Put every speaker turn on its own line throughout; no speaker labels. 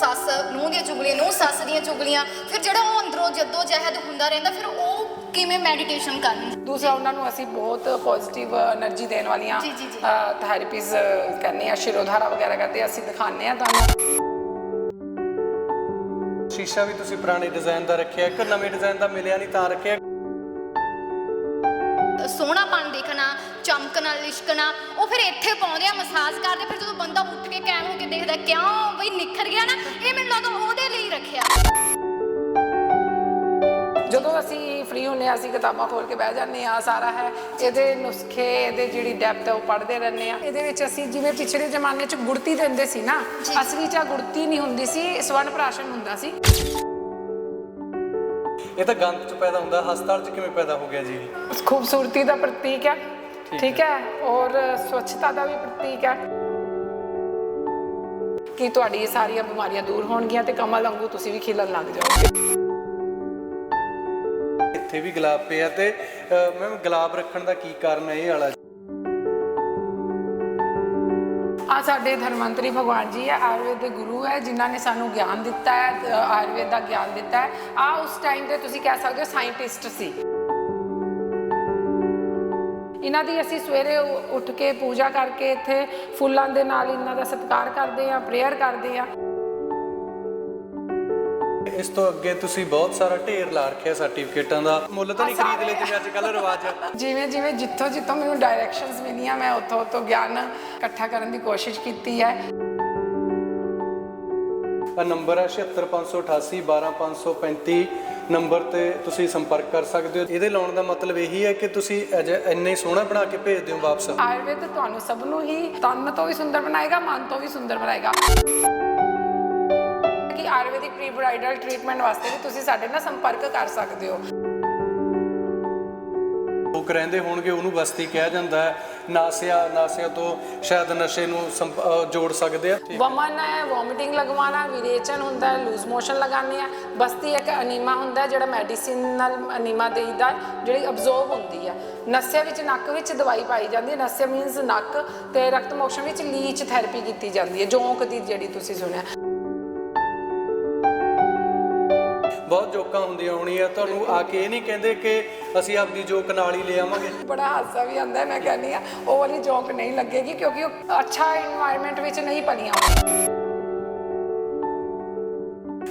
ਸੱਸ ਨੂੰ ਦੀਆਂ ਚੁਗਲੀਆਂ ਨੂੰ ਸੱਸ ਦੀਆਂ ਚੁਗਲੀਆਂ ਫਿਰ ਜਿਹੜਾ ਉਹ ਅੰਦਰੋਂ ਜਦੋਂ ਜਹਿਦ ਹੁੰਦਾ ਰਹਿੰਦਾ ਫਿਰ ਉਹ ਕਿਵੇਂ ਮੈਡੀਟੇਸ਼ਨ ਕਰਨ
ਦੂਸਰਾ ਉਹਨਾਂ ਨੂੰ ਅਸੀਂ ਬਹੁਤ ਪੋਜ਼ਿਟਿਵ એનર્ਜੀ ਦੇਣ ਵਾਲੀਆਂ
ਜੀ,
ਕਰਨੀ ਆ ਸ਼ਿਰੋਧਾਰਾ ਵਗੈਰਾ ਕਰਦੇ ਆ, ਅਸੀਂ ਦਿਖਾਉਂਦੇ ਆ ਤੁਹਾਨੂੰ।
ਸ਼ੀਸ਼ਾ ਵੀ ਤੁਸੀਂ ਪੁਰਾਣੇ ਡਿਜ਼ਾਈਨ ਦਾ ਰੱਖਿਆ ਇੱਕ ਨਵੇਂ ਡਿਜ਼ਾਈਨ ਦਾ ਮਿਲਿਆ ਨਹੀਂ ਤਾਂ ਰੱਖਿਆ।
ਚਮਕਣਾ ਲਿਸ਼ਕਣਾ ਉਹ ਫਿਰ ਇੱਥੇ ਪਾਉਂਦੇ ਆ ਮਸਾਜ ਕਰਦੇ ਫਿਰ ਜਦੋਂ ਬੰਦਾ ਉੱਠ ਕੇ ਕਾਇਮ ਹੋ ਕੇ ਦੇਖਦਾ ਕਿਉਂ ਬਈ ਨਿਖਰ ਗਿਆ ਨਾ ਇਹ ਮੈਨੂੰ ਲੱਗਦਾ ਉਹਦੇ ਲਈ ਰੱਖਿਆ।
ਜਦੋਂ ਅਸੀਂ ਫ੍ਰੀ ਹੁੰਨੇ ਆ ਅਸੀਂ ਕਿਤਾਬਾਂ ਖੋਲ ਕੇ ਬਹਿ ਜਾਂਦੇ ਆ ਸਾਰਾ ਹੈ ਇਹਦੇ ਨੁਸਖੇ ਇਹਦੇ ਜਿਹੜੀ ਡੈਪਥ ਹੈ ਉਹ ਪੜ੍ਹਦੇ ਰਹਿੰਦੇ ਆ। ਇਹਦੇ ਵਿੱਚ ਅਸੀਂ ਜਿਵੇਂ ਪਿਛਲੇ ਜ਼ਮਾਨੇ 'ਚ ਗੁੜਤੀ ਦਿੰਦੇ ਸੀ ਨਾ। ਅਸਲੀ 'ਚ ਗੁੜਤੀ ਨਹੀਂ ਹੁੰਦੀ ਸੀ ਸਵਰਨ ਪ੍ਰਾਸ਼ਨ ਹੁੰਦਾ ਸੀ।
ਇਹ ਤਾਂ ਗੰਦ ਚ ਪੈਦਾ ਹੁੰਦਾ ਹਸਪਤਾਲ ਚ ਕਿਵੇਂ ਪੈਦਾ ਹੋ ਗਿਆ ਜੀ?
ਖੂਬਸੂਰਤੀ ਦਾ ਪ੍ਰਤੀਕ ਹੈ ਠੀਕ ਹੈ। ਔਰ ਸਵੱਛਤਾ ਦਾ ਵੀ ਪ੍ਰਤੀਕ ਹੈ। ਕਿ ਤੁਹਾਡੀ ਇਹ ਸਾਰੀਆਂ ਬਿਮਾਰੀਆਂ ਦੂਰ ਹੋਣਗੀਆਂ ਤੇ ਕਮਲ ਵਾਂਗੂ ਤੁਸੀਂ ਵੀ ਖਿਲਣ ਲੱਗ ਜਾਓਗੇ
ਇੱਥੇ ਵੀ ਗੁਲਾਬ ਪਿਆ ਤੇ ਮੈਮ ਗੁਲਾਬ ਰੱਖਣ ਦਾ ਕੀ ਕਾਰਨ ਹੈ ਇਹ ਵਾਲਾ?
ਆ ਸਾਡੇ ਧਰਮੰਤਰੀ ਭਗਵਾਨ ਜੀ ਹੈ ਆਯੁਰਵੇਦ ਦੇ ਗੁਰੂ ਹੈ ਜਿਨ੍ਹਾਂ ਨੇ ਸਾਨੂੰ ਗਿਆਨ ਦਿੱਤਾ ਹੈ ਆਯੁਰਵੇਦ ਦਾ ਗਿਆਨ ਦਿੱਤਾ ਹੈ। ਆ ਉਸ ਟਾਈਮ ਦੇ ਤੁਸੀਂ ਕਹਿ ਸਕਦੇ ਹੋ ਸਾਇੰਟਿਸਟ ਸੀ। ਇਹਨਾਂ ਦੀ ਅਸੀਂ ਸਵੇਰੇ ਉ- ਉੱਠ ਕੇ ਪੂਜਾ ਕਰਕੇ ਇੱਥੇ ਫੁੱਲਾਂ ਦੇ ਨਾਲ ਇਹਨਾਂ ਦਾ ਸਤਿਕਾਰ ਕਰਦੇ ਆ ਪ੍ਰੇਅਰ ਕਰਦੇ ਆ
ਇਸ ਤੋਂ ਅੱਗੇ ਤੁਸੀਂ ਬਹੁਤ ਸਾਰਾ ਢੇਰ ਲਾ ਰੱਖਿਆ ਸਰਟੀਫਿਕੇਟਾਂ ਦਾ। ਮੁੱਲ ਤਾਂ ਨਹੀਂ ਖਰੀਦ ਲਏ ਜਿਵੇਂ ਅੱਜ ਕੱਲ੍ਹ ਰਿਵਾਜ। ਹੈ
ਜਿਵੇਂ ਜਿਵੇਂ ਜਿੱਥੋਂ ਜਿੱਥੋਂ ਮੈਨੂੰ ਡਾਇਰੈਕਸ਼ਨਸ ਮਿਲੀਆਂ ਮੈਂ ਉੱਥੋਂ ਉੱਥੋਂ ਗਿਆਨ ਇਕੱਠਾ ਕਰਨ ਦੀ ਕੋਸ਼ਿਸ਼ ਕੀਤੀ ਹੈ।
ਆ ਨੰਬਰ ਹੈ 76588 12535 ਨੰਬਰ ਤੇ ਤੁਸੀਂ ਸੰਪਰਕ ਕਰ ਸਕਦੇ ਹੋ। ਇਹਦੇ ਲਾਉਣ ਦਾ ਮਤਲਬ ਇਹੀ ਹੈ ਕਿ ਤੁਸੀਂ ਇੰਨੇ ਸੋਹਣਾ ਬਣਾ ਕੇ ਭੇਜ ਦਿਓ ਵਾਪਸ।
ਆਯੁਰਵੇਦ ਤੁਹਾਨੂੰ ਸਭ ਨੂੰ ਹੀ ਤਨ ਤੋਂ ਵੀ ਸੁੰਦਰ ਬਣਾਏਗਾ, ਮਨ ਤੋਂ ਵੀ ਸੁੰਦਰ ਬਣਾਏਗਾ। ਕਿ ਆਯੁਰਵੈਦਿਕ ਪ੍ਰੀ ਬ੍ਰਾਈਡਲ ਟ੍ਰੀਟਮੈਂਟ ਵਾਸਤੇ ਵੀ ਤੁਸੀਂ ਸਾਡੇ ਨਾਲ ਸੰਪਰਕ ਕਰ ਸਕਦੇ ਹੋ।
ਲੋਕ ਰਹਿੰਦੇ ਹੋਣਗੇ ਉਹਨੂੰ ਬਸਤੀ ਕਿਹਾ ਜਾਂਦਾ ਹੈ। ਨਾਸਿਆ ਨਾਸਿਆ ਤੋਂ ਸ਼ਾਇਦ ਨਸ਼ੇ ਨੂੰ ਸੰਪ- ਅਹ ਜੋੜ ਸਕਦੇ ਆ।
ਵਮਨ ਹੈ ਵੋਮਿਟਿੰਗ ਲਗਵਾਉਣਾ ਵਿਰੇਚਨ ਹੁੰਦਾ ਹੈ ਲੂਜ਼ ਮੋਸ਼ਨ ਲਗਾਉਂਦੇ ਆ। ਬਸਤੀ ਇੱਕ ਅਨੀਮਾ ਹੁੰਦਾ ਹੈ, ਜਿਹੜਾ ਮੈਡੀਸਿਨਲ ਅਨੀਮਾ ਦੇਈਦਾ ਜਿਹੜੀ ਅਬਜ਼ੋਰਬ ਹੁੰਦੀ ਹੈ ਨਸਿਆ ਵਿੱਚ ਨੱਕ ਵਿੱਚ ਦਵਾਈ ਪਾਈ ਜਾਂਦੀ ਹੈ। ਨਸਿਆ ਮੀਨਸ ਨੱਕ ਤੇ ਰਕਤ ਮੋਸ਼ਨ ਵਿੱਚ ਲੀਚ ਥੈਰੇਪੀ ਕੀਤੀ ਜਾਂਦੀ ਹੈ ਜੋਂਕ ਦੀ ਜਿਹੜੀ ਤੁਸੀਂ ਸੁਣਿਆ।
ਬਹੁਤ ਜੋਕਾਂ ਹੁੰਦੀਆਂ ਹੋਣੀਆਂ। ਤੁਹਾਨੂੰ ਆ ਕੇ ਇਹ ਨਹੀਂ ਕਹਿੰਦੇ ਕਿ ਅਸੀਂ ਆਪਦੀ ਜੋਕ ਨਾਲ ਹੀ ਲੈ ਆਵਾਂਗੇ।
ਬੜਾ ਹਾਸਾ ਵੀ ਆਉਂਦਾ ਮੈਂ ਕਹਿੰਦੀ ਆ ਉਹ ਵਾਲੀ ਜੋਕ ਨਹੀਂ ਲੱਗੇਗੀ ਕਿਉਂਕਿ ਉਹ ਅੱਛਾ এনवायरमेंट ਵਿੱਚ ਨਹੀਂ ਪਲੀਆਂ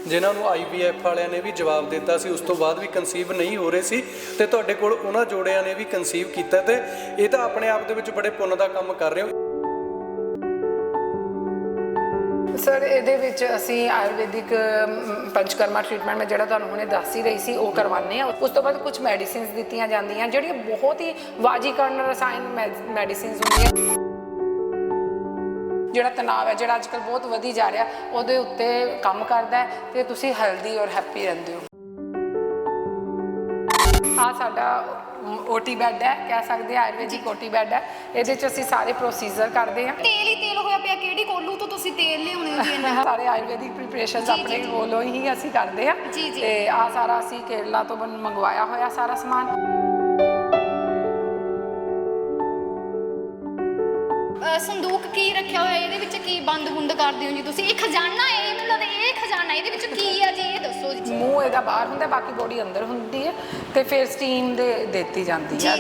ਜਿਨ੍ਹਾਂ ਨੂੰ ਆਈਵੀਐਫ ਵਾਲਿਆਂ ਨੇ ਵੀ ਜਵਾਬ ਦਿੱਤਾ ਸੀ ਉਸ ਤੋਂ ਬਾਅਦ ਵੀ ਕਨਸੀਵ ਨਹੀਂ ਹੋ ਰਹੇ ਸੀ ਤੇ ਤੁਹਾਡੇ ਕੋਲ ਉਹਨਾਂ ਜੋੜਿਆਂ ਨੇ ਵੀ ਕਨਸੀਵ ਕੀਤਾ ਤੇ ਇਹ ਤਾਂ ਆਪਣੇ ਆਪ ਦੇ ਵਿੱਚ ਬੜੇ ਪੁੰਨ ਦਾ ਕੰਮ ਕਰ ਰਹੇ ਹੋ।
ਸਰ, ਇਹਦੇ ਵਿੱਚ ਅਸੀਂ ਆਯੁਰਵੈਦਿਕ ਪੰਚਕਰਮਾ ਟ੍ਰੀਟਮੈਂਟ ਮੈਂ ਜਿਹੜਾ ਤੁਹਾਨੂੰ ਹੁਣੇ ਦੱਸ ਹੀ ਰਹੀ ਸੀ, ਉਹ ਕਰਵਾਉਂਦੇ ਆ ਉਸ ਤੋਂ ਬਾਅਦ ਕੁਝ ਮੈਡੀਸਿਨਸ ਦਿੱਤੀਆਂ ਜਾਂਦੀਆਂ, ਜਿਹੜੀਆਂ ਬਹੁਤ ਹੀ ਵਾਜੀਕਰਨ ਰਸਾਇਣ ਮੈਡੀਸਿਨਸ ਹੁੰਦੀਆਂ। ਜਿਹੜਾ ਤਣਾਅ ਹੈ, ਜਿਹੜਾ ਅੱਜਕੱਲ ਬਹੁਤ ਵਧੀ ਜਾ ਰਿਹਾ, ਉਹਦੇ ਉੱਤੇ ਕੰਮ ਕਰਦਾ ਹੈ ਤੇ ਤੁਸੀਂ ਹੈਲਦੀ ਔਰ ਹੈਪੀ ਰਹਿੰਦੇ ਹੋ। ਆ ਸਾਡਾ ਓਟੀ ਬੈੱਡ ਹੈ ਕਹਿ ਸਕਦੇ ਆ ਆਯੁਰਵੈਦਿਕ ਓਟੀ ਬੈੱਡ ਹੈ। ਇਹਦੇ 'ਚ ਅਸੀਂ ਸਾਰੇ ਪ੍ਰੋਸੀਜਰ ਕਰਦੇ ਹਾਂ।
ਤੇਲ ਹੀ ਤੇਲ ਹੋਇਆ ਪਿਆ ਕਿਹੜੀ ਕੋਲੂ ਤੋਂ ਤੁਸੀਂ ਤੇਲ ਲਿਆਉਣੇ ਹੋ ਜੀ ਇੰਨਾ
ਸਾਰੇ ਆਯੁਰਵੈਦਿਕ ਪ੍ਰੀਪਰੇਸ਼ਨਸ ਆਪਣੇ। ਕੋਲੋਂ ਹੀ ਅਸੀਂ ਕਰਦੇ ਆ
ਜੀ, ਜੀ।
ਤੇ ਆ ਸਾਰਾ ਅਸੀਂ ਕੇਰਲਾ ਤੋਂ ਬਣ- ਮੰਗਵਾਇਆ ਹੋਇਆ ਸਾਰਾ ਸਮਾਨ।
ਅਹ ਸੰਦੂਕ ਵਿੱਚ ਕੀ ਬੰਦ ਬੁੰਦ ਕਰਦੇ ਹੋ ਜੀ ਤੁਸੀਂ? ਇਹ ਖਜ਼ਾਨਾ ਹੈ ਇਹ ਮੈਨੂੰ ਲੱਗਦਾ ਇਹ ਖਜ਼ਾਨਾ ਇਹਦੇ ਵਿੱਚ ਕੀ ਆ ਜੀ? ਇਹ ਦੱਸੋ ਜੀ।
ਮੂੰਹ ਇਹਦਾ ਬਾਹਰ ਹੁੰਦਾ ਬਾਕੀ ਬੋਡੀ ਅੰਦਰ ਹੁੰਦੀ ਹੈ ਤੇ ਫਿਰ ਸਟੀਮ ਦੇ ਦਿੱਤੀ ਜਾਂਦੀ ਹੈ।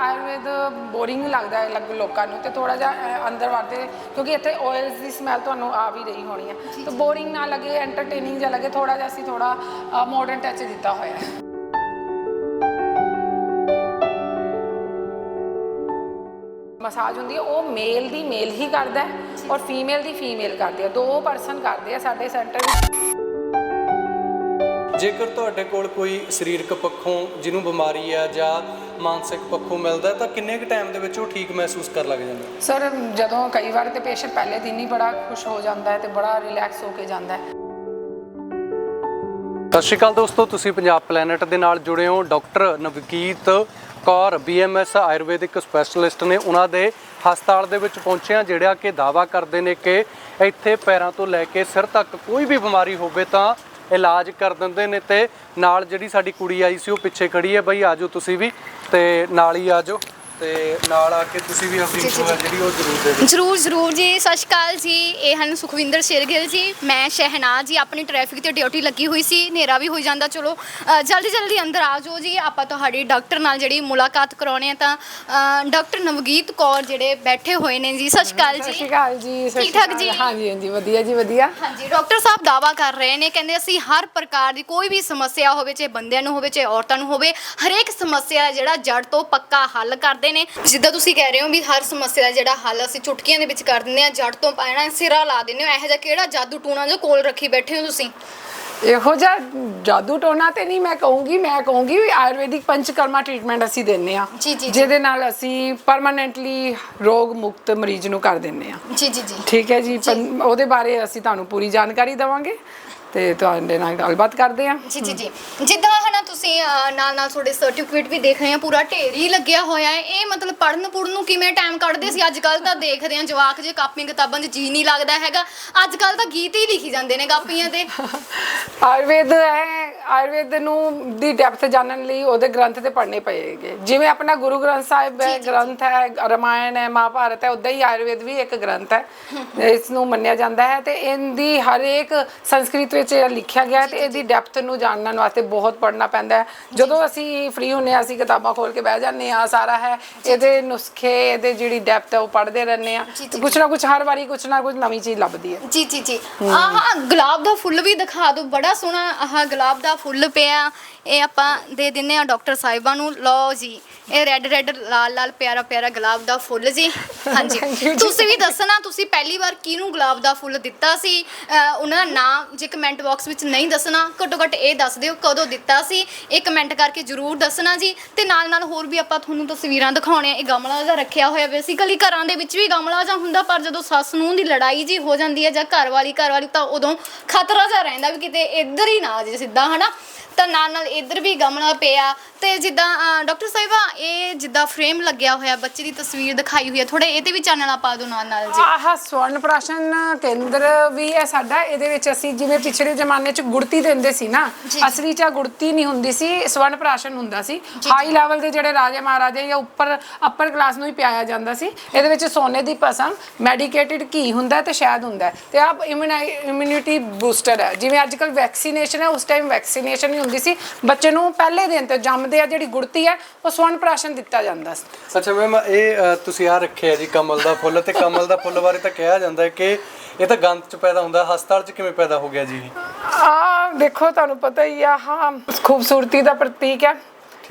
ਆਯੁਰਵੇਦ ਬੋਰਿੰਗ ਲੱਗਦਾ ਹੈ ਲੱਗ ਲੋਕਾਂ ਨੂੰ ਤੇ ਥੋੜਾ ਜਿਹਾ ਅਹ, ਅੰਦਰ ਵੜਦੇ ਕਿਉਂਕਿ ਇੱਥੇ ਆਇਲਸ ਦੀ ਸਮੈਲ ਤੁਹਾਨੂੰ ਆ ਵੀ ਰਹੀ ਹੋਣੀ ਹੈ। ਤੇ ਬੋਰਿੰਗ ਨਾ ਲੱਗੇ ਐਂਟਰਟੇਨਿੰਗ ਜਿਹਾ ਲੱਗੇ ਥੋੜਾ ਜਿਹਾ ਅਸੀਂ ਥੋੜਾ ਮਾਡਰਨ ਟੱਚ ਦਿੱਤਾ ਹੋਇਆ ਹੈ। ਮਸਾਜ ਹੁੰਦੀ ਹੈ ਉਹ ਮੇਲ ਦੀ ਮੇਲ ਹੀ ਕਰਦਾ ਹੈ ਔਰ ਫੀਮੇਲ ਦੀ ਫੀਮੇਲ ਕਰਦੀ ਹੈ। ਦੋ ਪਰਸਨ ਕਰਦੇ ਆ ਸਾਡੇ ਸੈਂਟਰ ਵਿੱਚ।
ਜੇਕਰ ਤੁਹਾਡੇ ਕੋਲ ਕੋਈ ਸਰੀਰਕ ਪੱਖੋਂ ਜਿਹਨੂੰ ਬਿਮਾਰੀ ਆ ਜਾਂ ਮਾਨਸਿਕ ਪੱਖੋਂ ਮਿਲਦਾ ਤਾਂ ਕਿੰਨੇ ਕੁ ਟਾਈਮ ਦੇ ਵਿੱਚ ਉਹ ਠੀਕ ਮਹਿਸੂਸ ਕਰਨ ਲੱਗ ਜਾਂਦਾ?
ਸਰ ਜਦੋਂ ਕਈ ਵਾਰ ਤੇ ਪੇਸ਼ੈਂਟ ਪਹਿਲੇ ਦਿਨ ਹੀ ਬੜਾ ਖੁਸ਼ ਹੋ ਜਾਂਦਾ ਹੈ ਤੇ ਬੜਾ ਰਿਲੈਕਸ ਹੋ ਕੇ ਜਾਂਦਾ ਹੈ।
ਸਤਿ ਸ਼੍ਰੀ ਅਕਾਲ ਦੋਸਤੋ ਤੁਸੀਂ ਪੰਜਾਬ ਪਲੈਨਟ ਦੇ ਨਾਲ ਜੁੜੇ ਹੋ। Doctor Navkeet Kaur BMS Ayurvedic specialist ਨੇ ਉਹਨਾਂ ਦੇ ਹਸਪਤਾਲ ਦੇ ਵਿੱਚ ਪਹੁੰਚਿਆ, ਜਿਹੜਾ ਕਿ ਦਾਵਾ ਕਰਦੇ ਨੇ ਕਿ ਇੱਥੇ ਪੈਰਾਂ ਤੋਂ ਲੈ ਕੇ ਸਿਰ ਤੱਕ ਕੋਈ ਵੀ ਬਿਮਾਰੀ ਹੋਵੇ ਤਾਂ ਇਲਾਜ ਕਰ ਦਿੰਦੇ ਨੇ ਤੇ ਨਾਲ ਜਿਹੜੀ ਸਾਡੀ ਕੁੜੀ ਆਈ ਸੀ, ਉਹ ਪਿੱਛੇ ਖੜੀ ਹੈ। ਬਈ ਆਜੋ ਤੁਸੀਂ ਵੀ ਤੇ ਨਾਲ ਹੀ ਆਜੋ ਤੇ ਨਾਲ ਆ ਕੇ ਤੁਸੀਂ ਵੀ ਆਪਣੀ info ਹੈ ਜਿਹੜੀ ਉਹ ਜ਼ਰੂਰ ਦੇ ਦਿਓ।
ਜਰੂਰ ਜਰੂਰ ਜੀ। ਸਤਿ ਸ਼੍ਰੀ ਅਕਾਲ ਜੀ। ਇਹ ਹਨ ਸੁਖਵਿੰਦਰ ਸ਼ੇਰਗਿੱਲ ਜੀ। ਮੈਂ ਸ਼ਹਿਨਾਜ਼ ਜੀ। ਆਪਣੀ ਟ੍ਰੈਫਿਕ ਤੇ ਡਿਊਟੀ ਲੱਗੀ ਹੋਈ ਸੀ। ਹਨੇਰਾ ਵੀ ਹੋਈ ਜਾਂਦਾ। ਚਲੋ ਅ, ਜਲਦੀ ਜਲਦੀ ਅੰਦਰ ਆ ਜਾਓ ਜੀ। ਆਪਾਂ ਤੁਹਾਡੀ ਡਾਕਟਰ ਨਾਲ ਜਿਹੜੀ ਮੁਲਾਕਾਤ ਕਰਾਉਣੇ ਆ ਤਾਂ ਅ, ਡਾਕਟਰ ਨਵਗੀਤ ਕੌਰ ਜਿਹੜੇ ਬੈਠੇ ਹੋਏ ਨੇ ਜੀ। ਸਤਿ ਸ਼੍ਰੀ ਅਕਾਲ
ਸਤਿ ਸ਼੍ਰੀ
ਜੀ
ਅਕਾਲ ਜੀ। ਸਤਿ
ਠੀਕ
ਸ਼੍ਰੀ
ਠਾਕ
ਅਕਾਲ।
ਜੀ?
ਹਾਂਜੀ ਹਾਂਜੀ। ਵਧੀਆ ਜੀ ਵਧੀਆ।
ਹਾਂਜੀ ਡਾਕਟਰ ਸਾਹਿਬ ਦਾਵਾ ਕਰ ਰਹੇ ਨੇ। ਕਹਿੰਦੇ ਅਸੀਂ ਹਰ ਪ੍ਰਕਾਰ ਦੀ ਕੋਈ ਵੀ ਸਮੱਸਿਆ ਹੋਵੇ ਚਾਹੇ ਬੰਦਿਆਂ ਨੂੰ ਹੋਵੇ ਚਾਹੇ ਔਰਤਾਂ ਨੂੰ ਹੋਵੇ ਹਰੇਕ ਸਮੱਸਿਆ ਦਾ ਜਿਹੜਾ ਜੜ ਤੋਂ ਪੱਕਾ ਹੱਲ ਕਰਦੇ ਨੇ। ਜਿੱਦਾਂ ਤੁਸੀਂ ਕਹਿ ਰਹੇ ਹੋ ਵੀ ਹਰ ਸਮੱਸਿਆ ਦਾ ਜਿਹੜਾ ਹੱਲ ਅਸੀਂ ਚੁਟਕੀਆਂ ਦੇ ਵਿੱਚ ਕਰ ਦਿੰਦੇ ਆ ਜੜ ਤੋਂ ਪੈਣਾ ਸਿਰਾ ਲਾ ਦਿੰਦੇ ਹੋ। ਇਹੋ ਜਿਹਾ ਕਿਹੜਾ ਜਾਦੂ ਟੂਣਾ ਜੋ ਕੋਲ ਰੱਖੀ ਬੈਠੇ ਹੋ ਤੁਸੀਂ?
ਇਹੋ ਜਿਹਾ ਜਾਦੂ ਟੋਨਾ ਤੇ ਨਹੀਂ ਮੈਂ ਕਹੂੰਗੀ ਮੈਂ ਕਹੂੰਗੀ ਵੀ ਆਯੁਰਵੈਦਿਕ ਪੰਚਕਰਮਾ ਟ੍ਰੀਟਮੈਂਟ ਅਸੀਂ ਦਿੰਨੇ ਆ
ਜੀ, ਜੀ, ਜੀ।
ਜਿਹਦੇ ਨਾਲ ਅਸੀਂ ਪਰਮਾਨੈਂਟਲੀ ਰੋਗ ਮੁਕਤ ਮਰੀਜ਼ ਨੂੰ ਕਰ ਦਿੰਨੇ ਆ
ਜੀ ਜੀ ਜੀ।
ਠੀਕ ਹੈ ਜੀ। ਪੰ- ਉਹਦੇ ਬਾਰੇ ਅਸੀਂ ਤੁਹਾਨੂੰ ਪੂਰੀ ਜਾਣਕਾਰੀ ਦੇਵਾਂਗੇ। ਤੇ ਤੁਹਾਡੇ ਨਾਲ ਗੱਲਬਾਤ ਕਰਦੇ ਆ
ਜੀ ਜੀ ਜੀ। ਜਿੱਦਾਂ ਹਨਾ ਤੁਸੀਂ ਅਹ, ਨਾਲ ਨਾਲ ਤੁਹਾਡੇ ਸਰਟੀਫਿਕੇਟ ਵੀ ਦੇਖ ਰਹੇ ਆ ਪੂਰਾ ਢੇਰ ਹੀ ਲੱਗਿਆ ਹੋਇਆ ਹੈ। ਇਹ ਮਤਲਬ ਪੜਨ ਪੁੜਨ ਨੂੰ ਕਿਵੇਂ ਟਾਈਮ ਕੱਢਦੇ ਸੀ? ਅੱਜ ਕੱਲ ਤਾਂ ਦੇਖਦੇ ਆ ਜਵਾਕ ਜੇ ਕਾਪੀਆਂ ਕਿਤਾਬਾਂ 'ਚ ਜੀ ਨਹੀਂ ਲੱਗਦਾ ਹੈਗਾ। ਅੱਜ ਕੱਲ ਤਾਂ ਗੀਤ ਹੀ ਲਿਖੀ ਜਾਂਦੇ ਨੇ ਕਾਪੀਆਂ ਤੇ।
ਆਯੁਰਵੇਦ ਹੈ ਆਯੁਰਵੇਦ ਨੂੰ ਦੀ ਡੈਪਥ ਜਾਣਨ ਲਈ ਉਹਦੇ ਗ੍ਰੰਥ ਤੇ ਪੜ੍ਹਨੇ ਪਏਗੇ। ਜਿਵੇਂ ਆਪਣਾ ਗੁਰੂ ਗ੍ਰੰਥ ਸਾਹਿਬ ਹੈ ਗ੍ਰੰਥ ਹੈ ਰਮਾਇਣ ਹੈ ਮਹਾਭਾਰਤ ਹੈ ਉਦਾਂ ਹੀ ਆਯੁਰਵੇਦ ਵੀ ਇੱਕ ਗ੍ਰੰਥ ਹੈ। ਇਸ ਨੂੰ ਮੰਨਿਆ ਜਾਂਦਾ ਹੈ ਤੇ ਇਹਦੀ ਹਰ ਇੱਕ ਸੰਸਕ੍ਰਿਤ ਵਿੱਚ ਲਿਖਿਆ ਗਿਆ ਹੈ ਤੇ ਇਹਦੀ ਡੈਪਥ ਨੂੰ ਜਾਣਨ ਵਾਸਤੇ ਬਹੁਤ ਪੜ੍ਹਨਾ ਪੈਂਦਾ ਹੈ। ਜਦੋਂ ਅਸੀਂ ਫ੍ਰੀ ਹੁੰਨੇ ਹਾਂ ਅਸੀਂ ਕਿਤਾਬਾਂ ਖੋਲ ਕੇ ਬਹਿ ਜਾਂਦੇ ਆ ਸਾਰਾ ਹੈ ਇਹਦੇ ਨੁਸਖੇ ਇਹਦੇ ਜਿਹੜੀ ਡੈਪਥ ਹੈ ਉਹ ਪੜ੍ਹਦੇ ਰਹਿੰਦੇ ਆ ਕੁਛ ਨਾ ਕੁਛ ਹਰ ਵਾਰੀ ਕੁਛ ਨਾ ਕੁਛ ਨਵੀਂ ਚੀਜ਼ ਲੱਭਦੀ ਹੈ।
ਜੀ ਜੀ ਜੀ। ਆਹ ਗੁਲਾਬ ਦਾ ਫੁੱਲ ਵੀ ਦਿਖਾ ਦਿਓ ਬੜਾ ਸੋਹਣਾ ਆਹ ਗੁਲਾਬ ਦਾ ਫੁੱਲ ਪਿਆ। ਇਹ ਆਪਾਂ ਦੇ ਦਿੰਨੇ ਆ ਡਾਕਟਰ ਸਾਹਿਬਾਂ ਨੂੰ। ਲਓ ਜੀ ਇਹ ਰੈੱਡ ਰੈੱਡ ਲਾਲ ਲਾਲ ਪਿਆਰਾ ਪਿਆਰਾ ਗੁਲਾਬ ਦਾ ਫੁੱਲ ਜੀ। ਹਾਂਜੀ। ਤੁਸੀਂ ਵੀ ਦੱਸਣਾ ਤੁਸੀਂ ਪਹਿਲੀ ਵਾਰ ਕਿਹਨੂੰ ਗੁਲਾਬ ਦਾ ਫੁੱਲ ਦਿੱਤਾ ਸੀ? ਅਹ ਉਹਨਾਂ ਦਾ ਨਾਮ ਜੇ ਕਮੈਂਟ ਬਾਕਸ ਵਿੱਚ ਨਹੀਂ ਦੱਸਣਾ ਘੱਟੋ ਘੱਟ ਇਹ ਦੱਸ ਦਿਓ ਕਦੋਂ ਦਿੱਤਾ ਸੀ। ਇਹ ਕਮੈਂਟ ਕਰਕੇ ਜਰੂਰ ਦੱਸਣਾ ਜੀ। ਤੇ ਨਾਲ ਨਾਲ ਹੋਰ ਵੀ ਆਪਾਂ ਤੁਹਾਨੂੰ ਤਸਵੀਰਾਂ ਦਿਖਾਉਣੇ ਆ। ਇਹ ਗਮਲਾ ਜਿਹਾ ਰੱਖਿਆ ਹੋਇਆ ਬੇਸਿਕਲੀ ਘਰਾਂ ਦੇ ਵਿੱਚ ਵੀ ਗਮਲਾ ਜਿਹਾ ਹੁੰਦਾ ਪਰ ਜਦੋਂ ਸੱਸ ਨੂੰ ਦੀ ਲੜਾਈ ਜੀ ਹੋ ਜਾਂਦੀ ਹੈ ਜਾਂ ਘਰ ਵਾਲੀ ਘਰ ਵਾਲੀ ਤਾਂ ਉਦੋਂ ਖਤਰਾ ਜਿਹਾ ਰਹਿੰਦਾ ਵੀ ਕਿਤੇ ਇੱਧਰ ਹੀ ਨਾ ਆ ਜੇ ਸਿੱਧਾ ਹਨਾ? ਤਾਂ ਨਾਲ ਨਾਲ ਇੱਧਰ ਵੀ ਗਮਲਾ ਪਿਆ। ਤੇ ਜਿੱਦਾਂ ਡਾਕਟਰ ਸਾਹਿਬਾ ਇਹ ਜਿੱਦਾਂ ਫਰੇਮ ਲੱਗਿਆ ਹੋਇਆ ਬੱਚੇ ਦੀ ਤਸਵੀਰ ਦਿਖਾਈ ਹੋਈ ਹੈ। ਥੋੜੇ ਇਹ ਤੇ ਵੀ ਚਾਨਣਾ ਪਾ ਦਿਓ ਨਾਲ ਨਾਲ ਜੀ।
ਆਹ ਸਵਰਨ ਪ੍ਰਾਸ਼ਨ ਕੇਂਦਰ ਵੀ ਹੈ ਸਾਡਾ। ਇਹਦੇ ਵਿੱਚ ਅਸੀਂ ਜਿਵੇਂ ਪਿਛਲੇ ਜ਼ਮਾਨੇ 'ਚ ਗੁੜਤੀ ਦਿੰਦੇ ਸੀ ਨਾ। ਅਸਲੀ 'ਚ ਗੁੜਤੀ ਨਹੀਂ ਹੁੰਦੀ ਸੀ ਸਵਰਨ ਪ੍ਰਾਸ਼ਨ ਹੁੰਦਾ ਸੀ। ਹਾਈ ਲੈਵਲ ਦੇ ਜਿਹੜੇ ਰਾਜੇ ਮਹਾਰਾਜੇ ਜਾਂ ਉੱਪਰ ਅਪਰ ਕਲਾਸ ਨੂੰ ਹੀ ਪਿਆਇਆ ਜਾਂਦਾ ਸੀ। ਇਹਦੇ ਵਿੱਚ ਸੋਨੇ ਦੀ ਪਸਮ ਮੈਡੀਕੇਟਿਡ ਘੀ ਹੁੰਦਾ ਤੇ ਸ਼ਹਿਦ ਹੁੰਦਾ ਤੇ ਆਪ ਇਮਿਊਨਿਟੀ ਬੂਸਟਰ ਹੈ। ਜਿਵੇਂ ਅੱਜ ਕੱਲ ਵੈਕਸੀਨੇਸ਼ਨ ਹੈ ਉਸ ਟਾਈਮ ਵੈਕਸੀਨੇਸ਼ਨ ਹੀ ਹੁੰਦੀ ਸੀ। ਬੱਚੇ ਨੂੰ ਪਹਿਲੇ ਦਿਨ ਤੋਂ ਜੰਮਦੇ ਆ ਜਿਹੜੀ ਗੁੜਤੀ ਹੈ ਉਹ ਸਵਰਨ ਪ੍ਰਾਸ਼ਨ ਦਿੱਤਾ ਜਾਂਦਾ ਸੀ।
ਅੱਛਾ ਮੈਮ ਇਹ ਅ, ਤੁਸੀਂ ਆ ਰੱਖਿਆ ਜੀ ਕਮਲ ਦਾ ਫੁੱਲ ਤੇ ਕਮਲ ਦਾ ਫੁੱਲ ਬਾਰੇ ਤਾਂ ਕਿਹਾ ਜਾਂਦਾ ਹੈ ਕਿ ਇਹ ਤਾਂ ਗੰਧ ਚ ਪੈਦਾ ਹੁੰਦਾ ਹਸਪਤਾਲ ਚ ਕਿਵੇਂ ਪੈਦਾ ਹੋ ਗਿਆ ਜੀ?
ਆ ਦੇਖੋ ਤੁਹਾਨੂੰ ਪਤਾ ਹੀ ਆ ਹਾਂ ਖੂਬਸੂਰਤੀ ਦਾ ਪ੍ਰਤੀਕ ਹੈ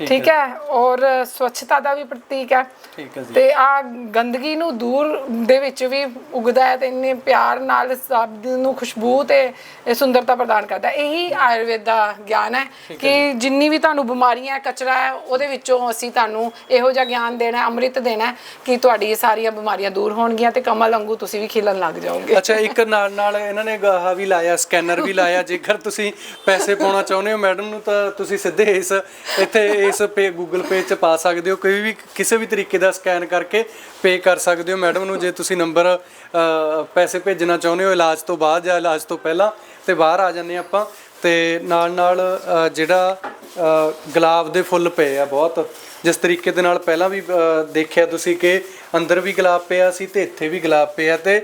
ਠੀਕ
ਹੈ। ਔਰ ਸਵੱਛਤਾ ਦਾ ਵੀ ਪ੍ਰਤੀਕ ਹੈ।
ਠੀਕ ਹੈ ਜੀ।
ਤੇ ਆ ਗੰਦਗੀ ਨੂੰ ਦੂਰ ਦੇ ਵਿੱਚ ਵੀ ਉਗਦਾ ਹੈ ਤੇ ਇੰਨੇ ਪਿਆਰ ਨਾਲ ਸਭ ਨੂੰ ਖੁਸ਼ਬੂ ਤੇ ਇਹ ਸੁੰਦਰਤਾ ਪ੍ਰਦਾਨ ਕਰਦਾ ਹੈ। ਇਹੀ ਆਯੁਰਵੇਦ ਦਾ ਗਿਆਨ ਹੈ ਕਿ ਜਿੰਨੀ ਵੀ ਤੁਹਾਨੂੰ ਬਿਮਾਰੀਆਂ ਕਚਰਾ ਹੈ ਉਹਦੇ ਵਿੱਚੋਂ ਅਸੀਂ ਤੁਹਾਨੂੰ ਇਹੋ ਜਿਹਾ ਗਿਆਨ ਦੇਣਾ ਹੈ, ਅੰਮ੍ਰਿਤ ਦੇਣਾ ਹੈ ਕਿ ਤੁਹਾਡੀ ਇਹ ਸਾਰੀਆਂ ਬਿਮਾਰੀਆਂ ਦੂਰ ਹੋਣਗੀਆਂ ਤੇ ਕਮਲ ਵਾਂਗੂ ਤੁਸੀਂ ਵੀ ਖਿਲਣ ਲੱਗ ਜਾਓਗੇ।
ਅੱਛਾ ਇੱਕ ਨਾਲ ਨਾਲ ਇਹਨਾਂ ਨੇ ਗਾਹਾ ਵੀ ਲਾਇਆ ਸਕੈਨਰ ਵੀ ਲਾਇਆ। ਜੇਕਰ ਤੁਸੀਂ ਪੈਸੇ ਪਾਉਣਾ ਚਾਹੁੰਦੇ ਹੋ ਮੈਡਮ ਨੂੰ ਤਾਂ ਤੁਸੀਂ ਸਿੱਧੇ ਇਸ ਇੱਥੇ ਇਸ ਪੇ ਗੂਗਲ ਪੇ 'ਚ ਪਾ ਸਕਦੇ ਹੋ, ਕੋਈ ਵੀ ਕਿਸੇ ਵੀ ਤਰੀਕੇ ਦਾ ਸਕੈਨ ਕਰਕੇ ਪੇ ਕਰ ਸਕਦੇ ਹੋ। ਮੈਡਮ ਨੂੰ ਜੇ ਤੁਸੀਂ ਨੰਬਰ ਪੈਸੇ ਭੇਜਣਾ ਚਾਹੁੰਦੇ ਹੋ ਇਲਾਜ ਤੋਂ ਬਾਅਦ ਜਾਂ ਇਲਾਜ ਤੋਂ ਪਹਿਲਾਂ, ਤੇ ਬਾਹਰ ਆ ਜਾਂਦੇ ਆਪਾਂ, ਤੇ ਨਾਲ ਨਾਲ ਜਿਹੜਾ ਗੁਲਾਬ ਦੇ ਫੁੱਲ ਪਏ ਆ ਬਹੁਤ। ਜਿਸ ਤਰੀਕੇ ਦੇ ਨਾਲ ਪਹਿਲਾਂ ਵੀ ਦੇਖਿਆ ਤੁਸੀਂ ਕਿ ਅੰਦਰ ਵੀ ਗੁਲਾਬ ਪਿਆ ਸੀ ਤੇ ਇੱਥੇ ਵੀ ਗੁਲਾਬ ਪਿਆ ਤੇ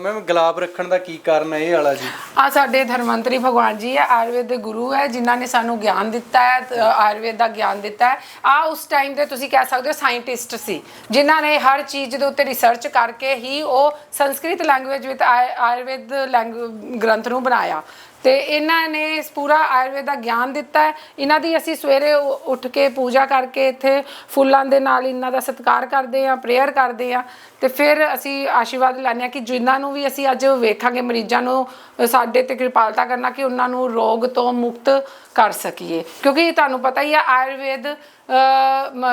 ਮੈਮ ਗੁਲਾਬ ਰੱਖਣ ਦਾ ਕੀ ਕਾਰਨ ਹੈ ਇਹ ਵਾਲਾ ਜੀ?
ਆ ਸਾਡੇ ਧਰਮੰਤਰੀ ਭਗਵਾਨ ਜੀ ਹੈ, ਆਯੁਰਵੇਦ ਦੇ ਗੁਰੂ ਹੈ, ਜਿਨ੍ਹਾਂ ਨੇ ਸਾਨੂੰ ਗਿਆਨ ਦਿੱਤਾ ਹੈ ਆਯੁਰਵੇਦ ਦਾ ਗਿਆਨ ਦਿੱਤਾ ਹੈ। ਆ ਉਸ ਟਾਈਮ ਦੇ ਤੁਸੀਂ ਕਹਿ ਸਕਦੇ ਹੋ ਸਾਇੰਟਿਸਟ ਸੀ, ਜਿਨ੍ਹਾਂ ਨੇ ਹਰ ਚੀਜ਼ ਦੇ ਉੱਤੇ ਰਿਸਰਚ ਕਰਕੇ ਹੀ ਉਹ ਸੰਸਕ੍ਰਿਤ ਲੈਂਗੁਏਜ ਵਿੱਚ ਆਯੁਰਵੇਦ ਲੈਂਗੁ ਗ੍ਰੰਥ ਨੂੰ ਬਣਾਇਆ। ਤੇ ਇਹਨਾਂ ਨੇ ਇਸ ਪੂਰਾ ਆਯੁਰਵੇਦ ਦਾ ਗਿਆਨ ਦਿੱਤਾ ਹੈ। ਇਹਨਾਂ ਦੀ ਅਸੀਂ ਸਵੇਰੇ ਉ- ਉੱਠ ਕੇ ਪੂਜਾ ਕਰਕੇ ਇੱਥੇ ਫੁੱਲਾਂ ਦੇ ਨਾਲ ਇਹਨਾਂ ਦਾ ਸਤਿਕਾਰ ਕਰਦੇ ਆ ਪ੍ਰੇਅਰ ਕਰਦੇ ਆ ਤੇ ਫਿਰ ਅਸੀਂ ਆਸ਼ੀਰਵਾਦ ਲੈਂਦੇ ਹਾਂ ਕਿ ਜਿਨ੍ਹਾਂ ਨੂੰ ਵੀ ਅਸੀਂ ਅੱਜ ਵੇਖਾਂਗੇ, ਮਰੀਜ਼ਾਂ ਨੂੰ ਸਾਡੇ ਤੇ ਕਿਰਪਾਲਤਾ ਕਰਨਾ ਕਿ ਉਹਨਾਂ ਨੂੰ ਰੋਗ ਤੋਂ ਮੁਕਤ ਕਰ ਸਕੀਏ। ਕਿਉਂਕਿ ਤੁਹਾਨੂੰ ਪਤਾ ਹੀ ਹੈ ਆਯੁਰਵੇਦ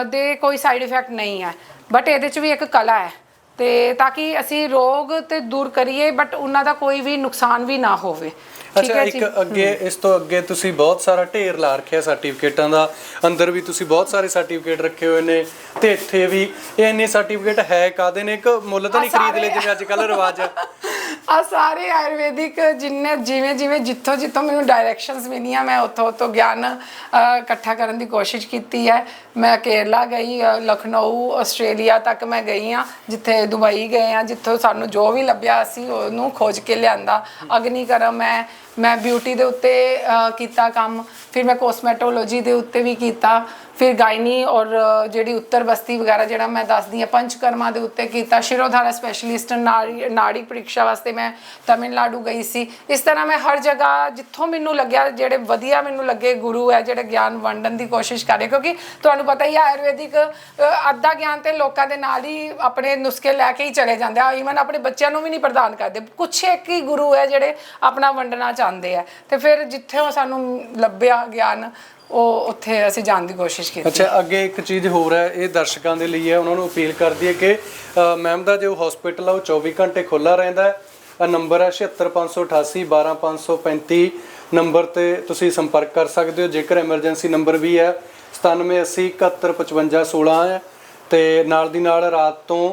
ਦੇ ਕੋਈ ਸਾਈਡ ਇਫੈਕਟ ਨਹੀਂ ਹੈ। ਬਟ ਇਹਦੇ 'ਚ ਵੀ ਇੱਕ ਕਲਾ ਹੈ। ਤੇ ਤਾਂ ਕਿ ਅਸੀਂ ਰੋਗ ਤੇ ਦੂਰ ਕਰੀਏ ਬਟ ਉਹਨਾਂ ਦਾ ਕੋਈ ਵੀ ਨੁਕਸਾਨ ਵੀ ਨਾ ਹੋਵੇ।
ਅੱਛਾ
ਹੈ
ਇੱਕ ਅੱਗੇ ਇਸ ਤੋਂ ਅੱਗੇ ਤੁਸੀਂ ਬਹੁਤ ਸਾਰਾ ਢੇਰ ਲਾ ਰੱਖਿਆ ਸਰਟੀਫਿਕੇਟਾਂ ਦਾ। ਅੰਦਰ ਵੀ ਤੁਸੀਂ ਬਹੁਤ ਸਾਰੇ ਸਰਟੀਫਿਕੇਟ ਰੱਖੇ ਹੋਏ ਨੇ ਤੇ ਇੱਥੇ ਵੀ ਇਹ ਇੰਨੇ ਸਰਟੀਫਿਕੇਟ ਹੈ ਕਾਦੇ ਨੇ? ਇੱਕ ਮੁੱਲ ਤਾਂ ਨਹੀਂ ਖਰੀਦ ਲਏ ਜਿਵੇਂ ਅੱਜ ਕੱਲ ਰਿਵਾਜ। ਹੈ
ਆ ਸਾਰੇ ਆਯੁਰਵੈਦਿਕ ਜਿੰਨੇ ਜਿਵੇਂ ਜਿਵੇਂ ਜਿੱਥੋਂ ਜਿੱਥੋਂ ਮੈਨੂੰ ਡਾਇਰੈਕਸ਼ਨਸ ਮਿਲੀਆਂ ਮੈਂ ਉੱਥੋਂ ਉੱਥੋਂ ਗਿਆਨ ਇਕੱਠਾ ਕਰਨ ਦੀ ਕੋਸ਼ਿਸ਼ ਕੀਤੀ ਹੈ। ਮੈਂ ਕੇਰਲਾ ਗਈ ਲਖਨਊ ਆਸਟ੍ਰੇਲੀਆ ਤੱਕ ਮੈਂ ਗਈ ਆ ਜਿੱਥੇ ਦੁਬਈ ਗਏ ਆ ਜਿੱਥੋਂ ਸਾਨੂੰ ਜੋ ਵੀ ਲੱਭਿਆ ਅਸੀਂ ਉਹਨੂੰ ਖੋਜ ਕੇ ਲਿਆਂਦਾ। ਅਗਨੀਕਰਮ ਮੈਂ ਮੈਂ ਬਿਊਟੀ ਦੇ ਉੱਤੇ ਅ, ਕੀਤਾ ਕੰਮ ਫਿਰ ਮੈਂ ਕੋਸਮੈਟੋਲੋਜੀ ਦੇ ਉੱਤੇ ਵੀ ਕੀਤਾ। ਫਿਰ ਗਾਇਨੀ ਔਰ ਜਿਹੜੀ ਉੱਤਰ ਬਸਤੀ ਵਗੈਰਾ ਜਿਹੜਾ ਮੈਂ ਦੱਸਦੀ ਆ ਪੰਚਕਰਮਾ ਦੇ ਉੱਤੇ ਕੀਤਾ, ਸ਼ਿਰੋਧਾਰਾ ਸਪੈਸ਼ਲਿਸਟ ਨਾੜੀ ਨਾੜੀ ਪ੍ਰੀਖਿਆ ਵਾਸਤੇ ਮੈਂ ਤਮਿਲਨਾਡੂ ਗਈ ਸੀ। ਇਸ ਤਰ੍ਹਾਂ ਮੈਂ ਹਰ ਜਗ੍ਹਾ ਜਿੱਥੋਂ ਮੈਨੂੰ ਲੱਗਿਆ, ਜਿਹੜੇ ਵਧੀਆ ਮੈਨੂੰ ਲੱਗੇ ਗੁਰੂ ਹੈ, ਜਿਹੜੇ ਗਿਆਨ ਵੰਡਣ ਦੀ ਕੋਸ਼ਿਸ਼ ਕਰ ਰਹੇ ਕਿਉਂਕਿ ਤੁਹਾਨੂੰ ਪਤਾ ਹੀ ਹੈ ਆਯੁਰਵੈਦਿਕ ਅੱਧਾ ਗਿਆਨ ਤੇ ਲੋਕਾਂ ਦੇ ਨਾਲ ਹੀ ਆਪਣੇ ਨੁਸਖੇ ਲੈ ਕੇ ਹੀ ਚਲੇ ਜਾਂਦੇ ਆ ਈਵਨ ਆਪਣੇ ਬੱਚਿਆਂ ਨੂੰ ਵੀ ਨਹੀਂ ਪ੍ਰਦਾਨ ਕਰਦੇ। ਕੁਛ ਇੱਕ ਹੀ ਗੁਰੂ ਹੈ ਜਿਹੜੇ ਆਪਣਾ ਵੰਡਣਾ ਚਾਹੁੰਦੇ ਆ। ਤੇ ਫਿਰ ਜਿੱਥੇ ਉਹ ਸਾਨੂੰ ਲੱਭਿਆ ਗਿਆਨ ਉਹ ਉੱਥੇ ਅਸੀਂ ਜਾਣ ਦੀ ਕੋਸ਼ਿਸ਼ ਕੀਤੀ।
ਅੱਛਾ, ਅੱਗੇ ਇੱਕ ਚੀਜ਼ ਹੋਰ ਹੈ, ਇਹ ਦਰਸ਼ਕਾਂ ਦੇ ਲਈ ਹੈ, ਉਹਨਾਂ ਨੂੰ ਅਪੀਲ ਕਰਦੀ ਹੈ ਕਿ ਮੈਮ ਦਾ ਜੋ ਹਸਪੀਟਲ ਆ, ਉਹ 24 ਘੰਟੇ ਖੁੱਲਾ ਰਹਿੰਦਾ ਹੈ। ਆ ਨੰਬਰ ਹੈ 76588 12535 ਨੰਬਰ ਤੇ ਤੁਸੀਂ ਸੰਪਰਕ ਕਰ ਸਕਦੇ ਹੋ, ਜੇਕਰ ਐਮਰਜੈਂਸੀ ਨੰਬਰ ਵੀ ਹੈ 9780 ਹੈ। ਤੇ ਨਾਲ ਦੀ ਨਾਲ ਰਾਤ ਤੋਂ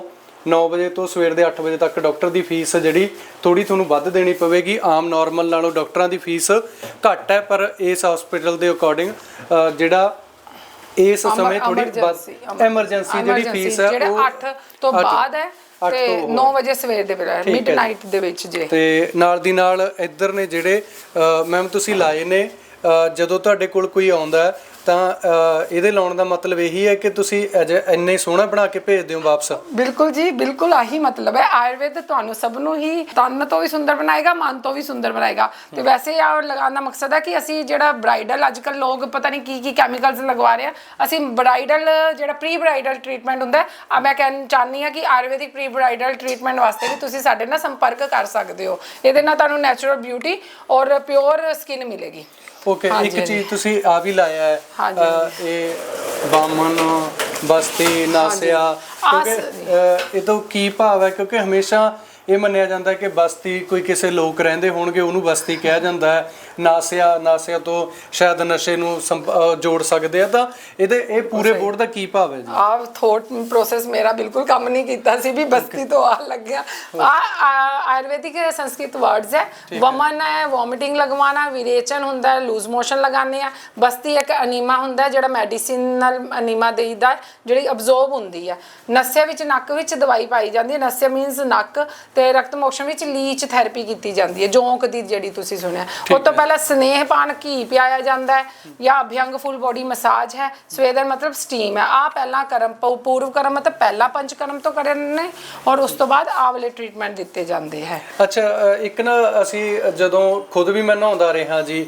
9 ਵਜੇ ਤੋਂ ਸਵੇਰ ਦੇ 8 ਵਜੇ ਤੱਕ ਡਾਕਟਰ ਦੀ ਫੀਸ ਜਿਹੜੀ ਥੋੜੀ ਤੁਹਾਨੂੰ ਵੱਧ ਦੇਣੀ ਪਵੇਗੀ ਆਮ ਨਾਰਮਲ ਨਾਲੋਂ ਡਾਕਟਰਾਂ ਦੀ ਫੀਸ ਘੱਟ ਹੈ ਪਰ ਇਸ ਹਸਪੀਟਲ ਦੇ ਅਕੋਰਡਿੰਗ ਜਿਹੜਾ ਇਸ ਸਮੇਂ ਥੋੜੀ
emergency,
ਐਮਰਜੈਂਸੀ ਜਿਹੜੀ ਫੀਸ ਹੈ ਉਹ
8 ਤੋਂ ਬਾਅਦ ਹੈ ਤੇ
ਤੋਂ
9 ਵਜੇ ਸਵੇਰ ਦੇ ਵੇਲੇ। ਮਿਡਨਾਈਟ ਦੇ ਵਿੱਚ ਜੇ
ਤੇ ਨਾਲ ਦੀ ਨਾਲ ਇੱਧਰ ਨੇ ਜਿਹੜੇ ਮੈਮ ਤੁਸੀਂ ਲਾਏ ਨੇ ਜਦੋਂ ਤੁਹਾਡੇ ਕੋਲ ਕੋਈ ਆਉਂਦਾ ਹੈ, ਤਾਂ ਇਹਦੇ ਲਾਉਣ ਦਾ ਮਤਲਬ ਇਹੀ ਹੈ ਕਿ ਤੁਸੀਂ ਇੰਨੇ ਸੋਹਣਾ ਬਣਾ ਕੇ ਭੇਜ ਦਿਓ ਵਾਪਸ।
ਬਿਲਕੁਲ ਜੀ ਬਿਲਕੁਲ ਆਹੀ ਮਤਲਬ ਹੈ। ਆਯੁਰਵੇਦ ਤੁਹਾਨੂੰ ਸਭ ਨੂੰ ਹੀ ਤਨ ਤੋਂ ਵੀ ਸੁੰਦਰ ਬਣਾਏਗਾ ਮਨ ਤੋਂ ਵੀ ਸੁੰਦਰ ਬਣਾਏਗਾ। ਤੇ ਵੈਸੇ ਆ ਲਗਾਉਣ ਦਾ ਮਕਸਦ ਹੈ ਕਿ ਅਸੀਂ ਜਿਹੜਾ ਬ੍ਰਾਈਡਲ ਅੱਜਕੱਲ ਲੋਕ ਪਤਾ ਨਹੀਂ ਕੀ ਕੀ ਕੈਮੀਕਲਸ ਲਗਵਾ ਰਹੇ ਆ। ਅਸੀਂ ਬ੍ਰਾਈਡਲ ਜਿਹੜਾ ਪ੍ਰੀ ਬ੍ਰਾਈਡਲ ਟ੍ਰੀਟਮੈਂਟ ਹੁੰਦਾ ਆ ਮੈਂ ਕਹਿਣ ਚਾਹਨੀ ਆ ਕਿ ਆਯੁਰਵੈਦਿਕ ਪ੍ਰੀ ਬ੍ਰਾਈਡਲ ਟ੍ਰੀਟਮੈਂਟ ਵਾਸਤੇ ਵੀ ਤੁਸੀਂ ਸਾਡੇ ਨਾਲ ਸੰਪਰਕ ਕਰ ਸਕਦੇ ਹੋ। ਇਹਦੇ ਨਾਲ ਤੁਹਾਨੂੰ ਨੈਚੁਰਲ ਬਿਊਟੀ ਔਰ ਪਿਓਰ ਸਕਿਨ ਮਿਲੇਗੀ।
ਓਕੇ
ਹਾਂਜੀ,
ਇੱਕ
ਹਾਂਜੀ।
ਚੀਜ਼ ਤੁਸੀਂ ਆ ਵੀ ਲਾਇਆ ਹੈ
ਹਾਂਜੀ,
ਅ, ਇਹ ਬਾਮਨ ਬਸਤੀ ਨਾਸਿਆ ਕਿਉਂਕਿ ਅ, ਇਹ ਤੋਂ ਕੀ ਭਾਵ ਹੈ? ਕਿਉਂਕਿ ਹਮੇਸ਼ਾ ਇਹ ਮੰਨਿਆ ਜਾਂਦਾ ਕਿ ਬਸਤੀ ਕੋਈ ਕਿਸੇ ਲੋਕ ਰਹਿੰਦੇ ਹੋਣਗੇ ਉਹਨੂੰ ਬਸਤੀ ਕਿਹਾ ਜਾਂਦਾ ਹੈ। ਨਾਸਿਆ ਨਾਸਿਆ ਤੋਂ ਸ਼ਾਇਦ ਨਸ਼ੇ ਨੂੰ ਸੰਪ- ਜੋੜ ਸਕਦੇ ਆ। ਤਾਂ ਇਹਦੇ ਇਹ ਪੂਰੇ ਬੋਰਡ ਦਾ ਕੀ ਭਾਵ ਹੈ ਜੀ?
ਆ ਥੋਟ ਪ੍ਰੋਸੈਸ ਮੇਰਾ ਬਿਲਕੁਲ ਕੰਮ ਨਹੀਂ ਕੀਤਾ ਸੀ ਵੀ ਬਸਤੀ ਤੋਂ ਆ ਲੱਗਿਆ। ਆ ਆਯੁਰਵੈਦਿਕ ਸੰਸਕ੍ਰਿਤ ਵਰਡਸ ਹੈ। ਵਮਨ ਹੈ ਵੋਮਿਟਿੰਗ ਲਗਵਾਣਾ ਵਿਰੇਚਨ ਹੁੰਦਾ ਹੈ ਲੂਜ਼ ਮੋਸ਼ਨ ਲਗਾਉਂਦੇ ਆ ਬਸਤੀ ਇੱਕ ਅਨੀਮਾ ਹੁੰਦਾ ਹੈ ਜਿਹੜਾ ਮੈਡੀਸਿਨਲ ਅਨੀਮਾ ਦੇਈਦਾ ਹੈ, ਜਿਹੜੀ ਅਬਜ਼ੋਰਬ ਹੁੰਦੀ ਹੈ। ਨਸਿਆ ਵਿੱਚ ਨੱਕ ਵਿੱਚ ਦਵਾਈ ਪਾਈ ਜਾਂਦੀ ਹੈ। ਨਸਿਆ ਮੀਨਸ ਨੱਕ ਤੇ ਰਕਤ ਮੋਸ਼ਨ ਵਿੱਚ ਲੀਚ ਥੈਰੇਪੀ ਕੀਤੀ ਜਾਂਦੀ ਹੈ ਜੋਂਕ ਦੀ ਜਿਹੜੀ ਤੁਸੀਂ ਸੁਣਿਆ। ਉਹ ਤੋਂ ਪਹਿਲਾਂ ਸਨੇਹ ਪਾਨ ਘੀ ਪਿਆਇਆ ਜਾਂਦਾ ਹੈ ਜਾਂ ਅਭਿਅੰਗ ਫੁੱਲ ਬੋਡੀ ਮਸਾਜ ਹੈ ਸਵੇਦਰ ਮਤਲਬ ਸਟੀਮ ਹੈ। ਆ ਪਹਿਲਾ ਕਰਮ ਪੂਰਵ ਕਰਮ ਮਤਲਬ ਪਹਿਲਾ ਪੰਚ ਕਰਮ ਤੋਂ ਕਰਨ ਨੇ ਔਰ ਉਸ ਤੋਂ ਬਾਅਦ ਆ ਵਾਲੇ ਟ੍ਰੀਟਮੈਂਟ ਦਿੱਤੇ ਜਾਂਦੇ ਹੈ।
ਅੱਛਾ ਇੱਕ ਨਾ ਅਸੀਂ ਜਦੋਂ ਖੁਦ ਵੀ ਮੈਂ ਨਹਾਉਂਦਾ ਰਿਹਾ ਜੀ